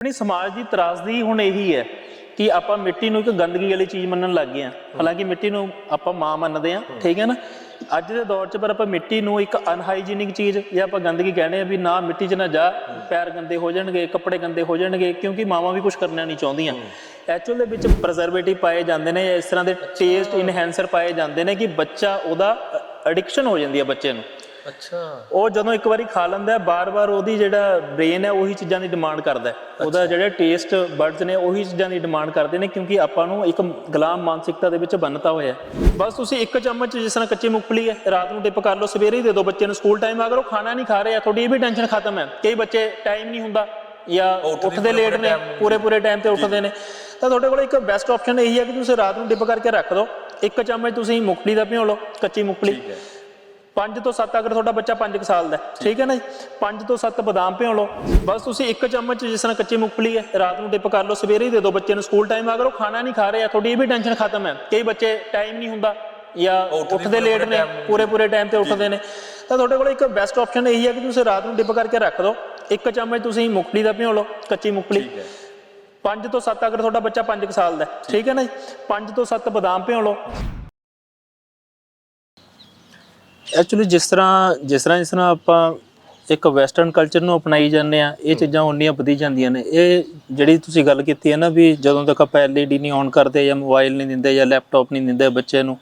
ਆਪਣੀ ਸਮਾਜ ਦੀ ਤਰਾਸਦੀ ਹੁਣ ਇਹੀ ਹੈ ਕਿ ਆਪਾਂ ਮਿੱਟੀ ਨੂੰ ਇੱਕ ਗੰਦਗੀ ਵਾਲੀ ਚੀਜ਼ ਮੰਨਣ ਲੱਗ ਗਏ ਆ ਹਾਲਾਂਕਿ ਮਿੱਟੀ ਨੂੰ ਆਪਾਂ ਮਾਂ ਮੰਨਦੇ ਆ ਠੀਕ ਹੈ ਨਾ? ਅੱਜ ਦੇ ਦੌਰ 'ਚ ਪਰ ਆਪਾਂ ਮਿੱਟੀ ਨੂੰ ਇੱਕ ਅਨਹਾਈਜੀਨਿਕ ਚੀਜ਼ ਜਾਂ ਆਪਾਂ ਗੰਦਗੀ ਕਹਿੰਦੇ ਆ ਵੀ ਨਾ ਮਿੱਟੀ 'ਚ ਨਾ ਜਾ, ਪੈਰ ਗੰਦੇ ਹੋ ਜਾਣਗੇ, ਕੱਪੜੇ ਗੰਦੇ ਹੋ ਜਾਣਗੇ, ਕਿਉਂਕਿ ਮਾਵਾਂ ਵੀ ਕੁਝ ਕਰਨਾ ਨਹੀਂ ਚਾਹੁੰਦੀਆਂ। ਐਕਚੁਅਲ ਦੇ ਵਿੱਚ ਪ੍ਰਜ਼ਰਵੇਟਿਵ ਪਾਏ ਜਾਂਦੇ ਨੇ ਜਾਂ ਇਸ ਤਰ੍ਹਾਂ ਦੇ ਟੇਸਟ ਇਨਹੈਂਸਰ ਪਾਏ ਜਾਂਦੇ ਨੇ ਕਿ ਬੱਚਾ ਉਹਦਾ ਐਡਿਕਸ਼ਨ ਹੋ ਜਾਂਦੀ ਹੈ ਬੱਚੇ ਨੂੰ। ਅੱਛਾ। ਉਹ ਜਦੋਂ ਇੱਕ ਵਾਰੀ ਖਾ ਲੈਂਦਾ ਹੈ ਬਾਰ-ਬਾਰ ਉਹਦੀ ਜਿਹੜਾ ਬ੍ਰੇਨ ਹੈ ਉਹੀ ਚੀਜ਼ਾਂ ਦੀ ਡਿਮਾਂਡ ਕਰਦਾ ਹੈ। ਉਹਦਾ ਜਿਹੜਾ ਟੇਸਟ ਬਰਡਸ ਨੇ ਉਹੀ ਚੀਜ਼ਾਂ ਦੀ ਡਿਮਾਂਡ ਕਰਦੇ ਨੇ ਕਿਉਂਕਿ ਆਪਾਂ ਨੂੰ ਇੱਕ ਗੁਲਾਮ ਮਾਨਸਿਕਤਾ ਦੇ ਵਿੱਚ ਬੰਨਤਾ ਹੋਇਆ ਹੈ। ਬਸ ਤੁਸੀਂ ਇੱਕ ਚਮਚ ਜਿਸ ਤਰ੍ਹਾਂ ਕੱਚੀ ਮੂੰਗਫਲੀ ਹੈ ਰਾਤ ਨੂੰ ਡਿਪ ਕਰ ਲਓ ਸਵੇਰੇ ਹੀ ਦੇ ਦਿਓ ਬੱਚੇ ਨੂੰ ਸਕੂਲ ਟਾਈਮ ਅਗਰ ਉਹ ਖਾਣਾ ਨਹੀਂ ਖਾ ਰਹੇ ਤੁਹਾਡੀ ਇਹ ਵੀ ਟੈਨਸ਼ਨ ਖਤਮ ਹੈ। ਕਈ ਬੱਚੇ ਟਾਈਮ ਨਹੀਂ ਹੁੰਦਾ ਜਾਂ ਉੱਠਦੇ ਲੇਟ ਨੇ ਪੂਰੇ ਪੂਰੇ ਟਾਈਮ ਤੇ ਉੱਠਦੇ ਨੇ। ਤਾਂ ਤੁਹਾਡੇ ਕੋਲ ਇੱਕ ਬੈਸਟ ਆਪਸ਼ਨ ਇਹੀ ਹੈ ਕਿ ਤੁਸੀਂ ਰਾਤ ਨੂੰ ਡਿਪ ਕਰਕੇ ਰੱਖ ਦਿਓ। ਇੱਕ ਚਮਚ ਤੁਸੀਂ ਮੂੰਗਫਲੀ ਦਾ ਭਿਓ ਲਓ ਕੱਚੀ ਮੂੰਗਫਲੀ। 5 ਤੋਂ 7 ਅਗਰ ਤੁਹਾਡਾ ਬੱਚਾ 5 ਸਾਲ ਦਾ ਹੈ, ਠੀਕ ਹੈ ਨਾ ਜੀ? 5 ਤੋਂ 7 ਬਦਾਮ ਭਿਓ ਲਓ। ਬਸ ਤੁਸੀਂ ਇੱਕ ਚਮਚ ਜਿਸ ਤਰ੍ਹਾਂ ਕੱਚੀ ਮੂੰਗਫਲੀ ਹੈ ਰਾਤ ਨੂੰ ਡਿਪ ਕਰ ਲਓ ਸਵੇਰੇ ਹੀ ਦੇ ਦਿਓ ਬੱਚੇ ਨੂੰ ਸਕੂਲ ਟਾਈਮ ਅਗਰ ਉਹ ਖਾਣਾ ਨਹੀਂ ਖਾ ਰਹੇ ਤੁਹਾਡੀ ਇਹ ਵੀ ਟੈਨਸ਼ਨ ਖਤਮ ਹੈ। ਕਈ ਬੱਚੇ ਟਾਈਮ ਨਹੀਂ ਹੁੰਦਾ ਜਾਂ ਉੱਠਦੇ ਲੇਟ ਨੇ ਪੂਰੇ ਪੂਰੇ ਟਾਈਮ ਤੇ ਉੱਠਦੇ ਨੇ। ਤਾਂ ਤੁਹਾਡੇ ਕੋਲ ਇੱਕ ਬੈਸਟ ਆਪਸ਼ਨ ਇਹੀ ਹੈ ਕਿ ਤੁਸੀਂ ਰਾਤ ਨੂੰ ਡਿਪ ਕਰਕੇ ਰੱਖ ਦਿਓ। ਇੱਕ ਚਮਚ ਤੁਸੀਂ ਮੂੰਗਫਲੀ ਦਾ ਭਿਓ ਲਓ ਕੱਚੀ ਮੂੰਗਫਲੀ। 5 ਤੋਂ 7 ਅਗਰ ਤੁਹਾਡਾ ਬੱਚਾ 5 ਸਾਲ ਦਾ ਹੈ, ਠੀਕ ਹੈ ਨਾ ਜੀ? 5 ਤੋਂ 7 ਬਦਾਮ ਭਿਓ ਲਓ। ਐਕਚੁਅਲੀ ਜਿਸ ਤਰ੍ਹਾਂ ਜਿਸ ਤਰ੍ਹਾਂ ਜਿਸ ਤਰ੍ਹਾਂ ਆਪਾਂ ਇੱਕ ਵੈਸਟਰਨ ਕਲਚਰ ਨੂੰ ਅਪਣਾਈ ਜਾਂਦੇ ਆ ਇਹ ਚੀਜ਼ਾਂ ਉਨੀਆਂ ਵਧੀ ਜਾਂਦੀਆਂ ਨੇ। ਇਹ ਜਿਹੜੀ ਤੁਸੀਂ ਗੱਲ ਕੀਤੀ ਹੈ ਨਾ ਵੀ ਜਦੋਂ ਤੱਕ ਆਪਾਂ LED ਨਹੀਂ ਔਨ ਕਰਦੇ ਜਾਂ ਮੋਬਾਈਲ ਨਹੀਂ ਦਿੰਦੇ ਜਾਂ ਲੈਪਟਾਪ ਨਹੀਂ ਦਿੰਦੇ ਬੱਚੇ ਨੂੰ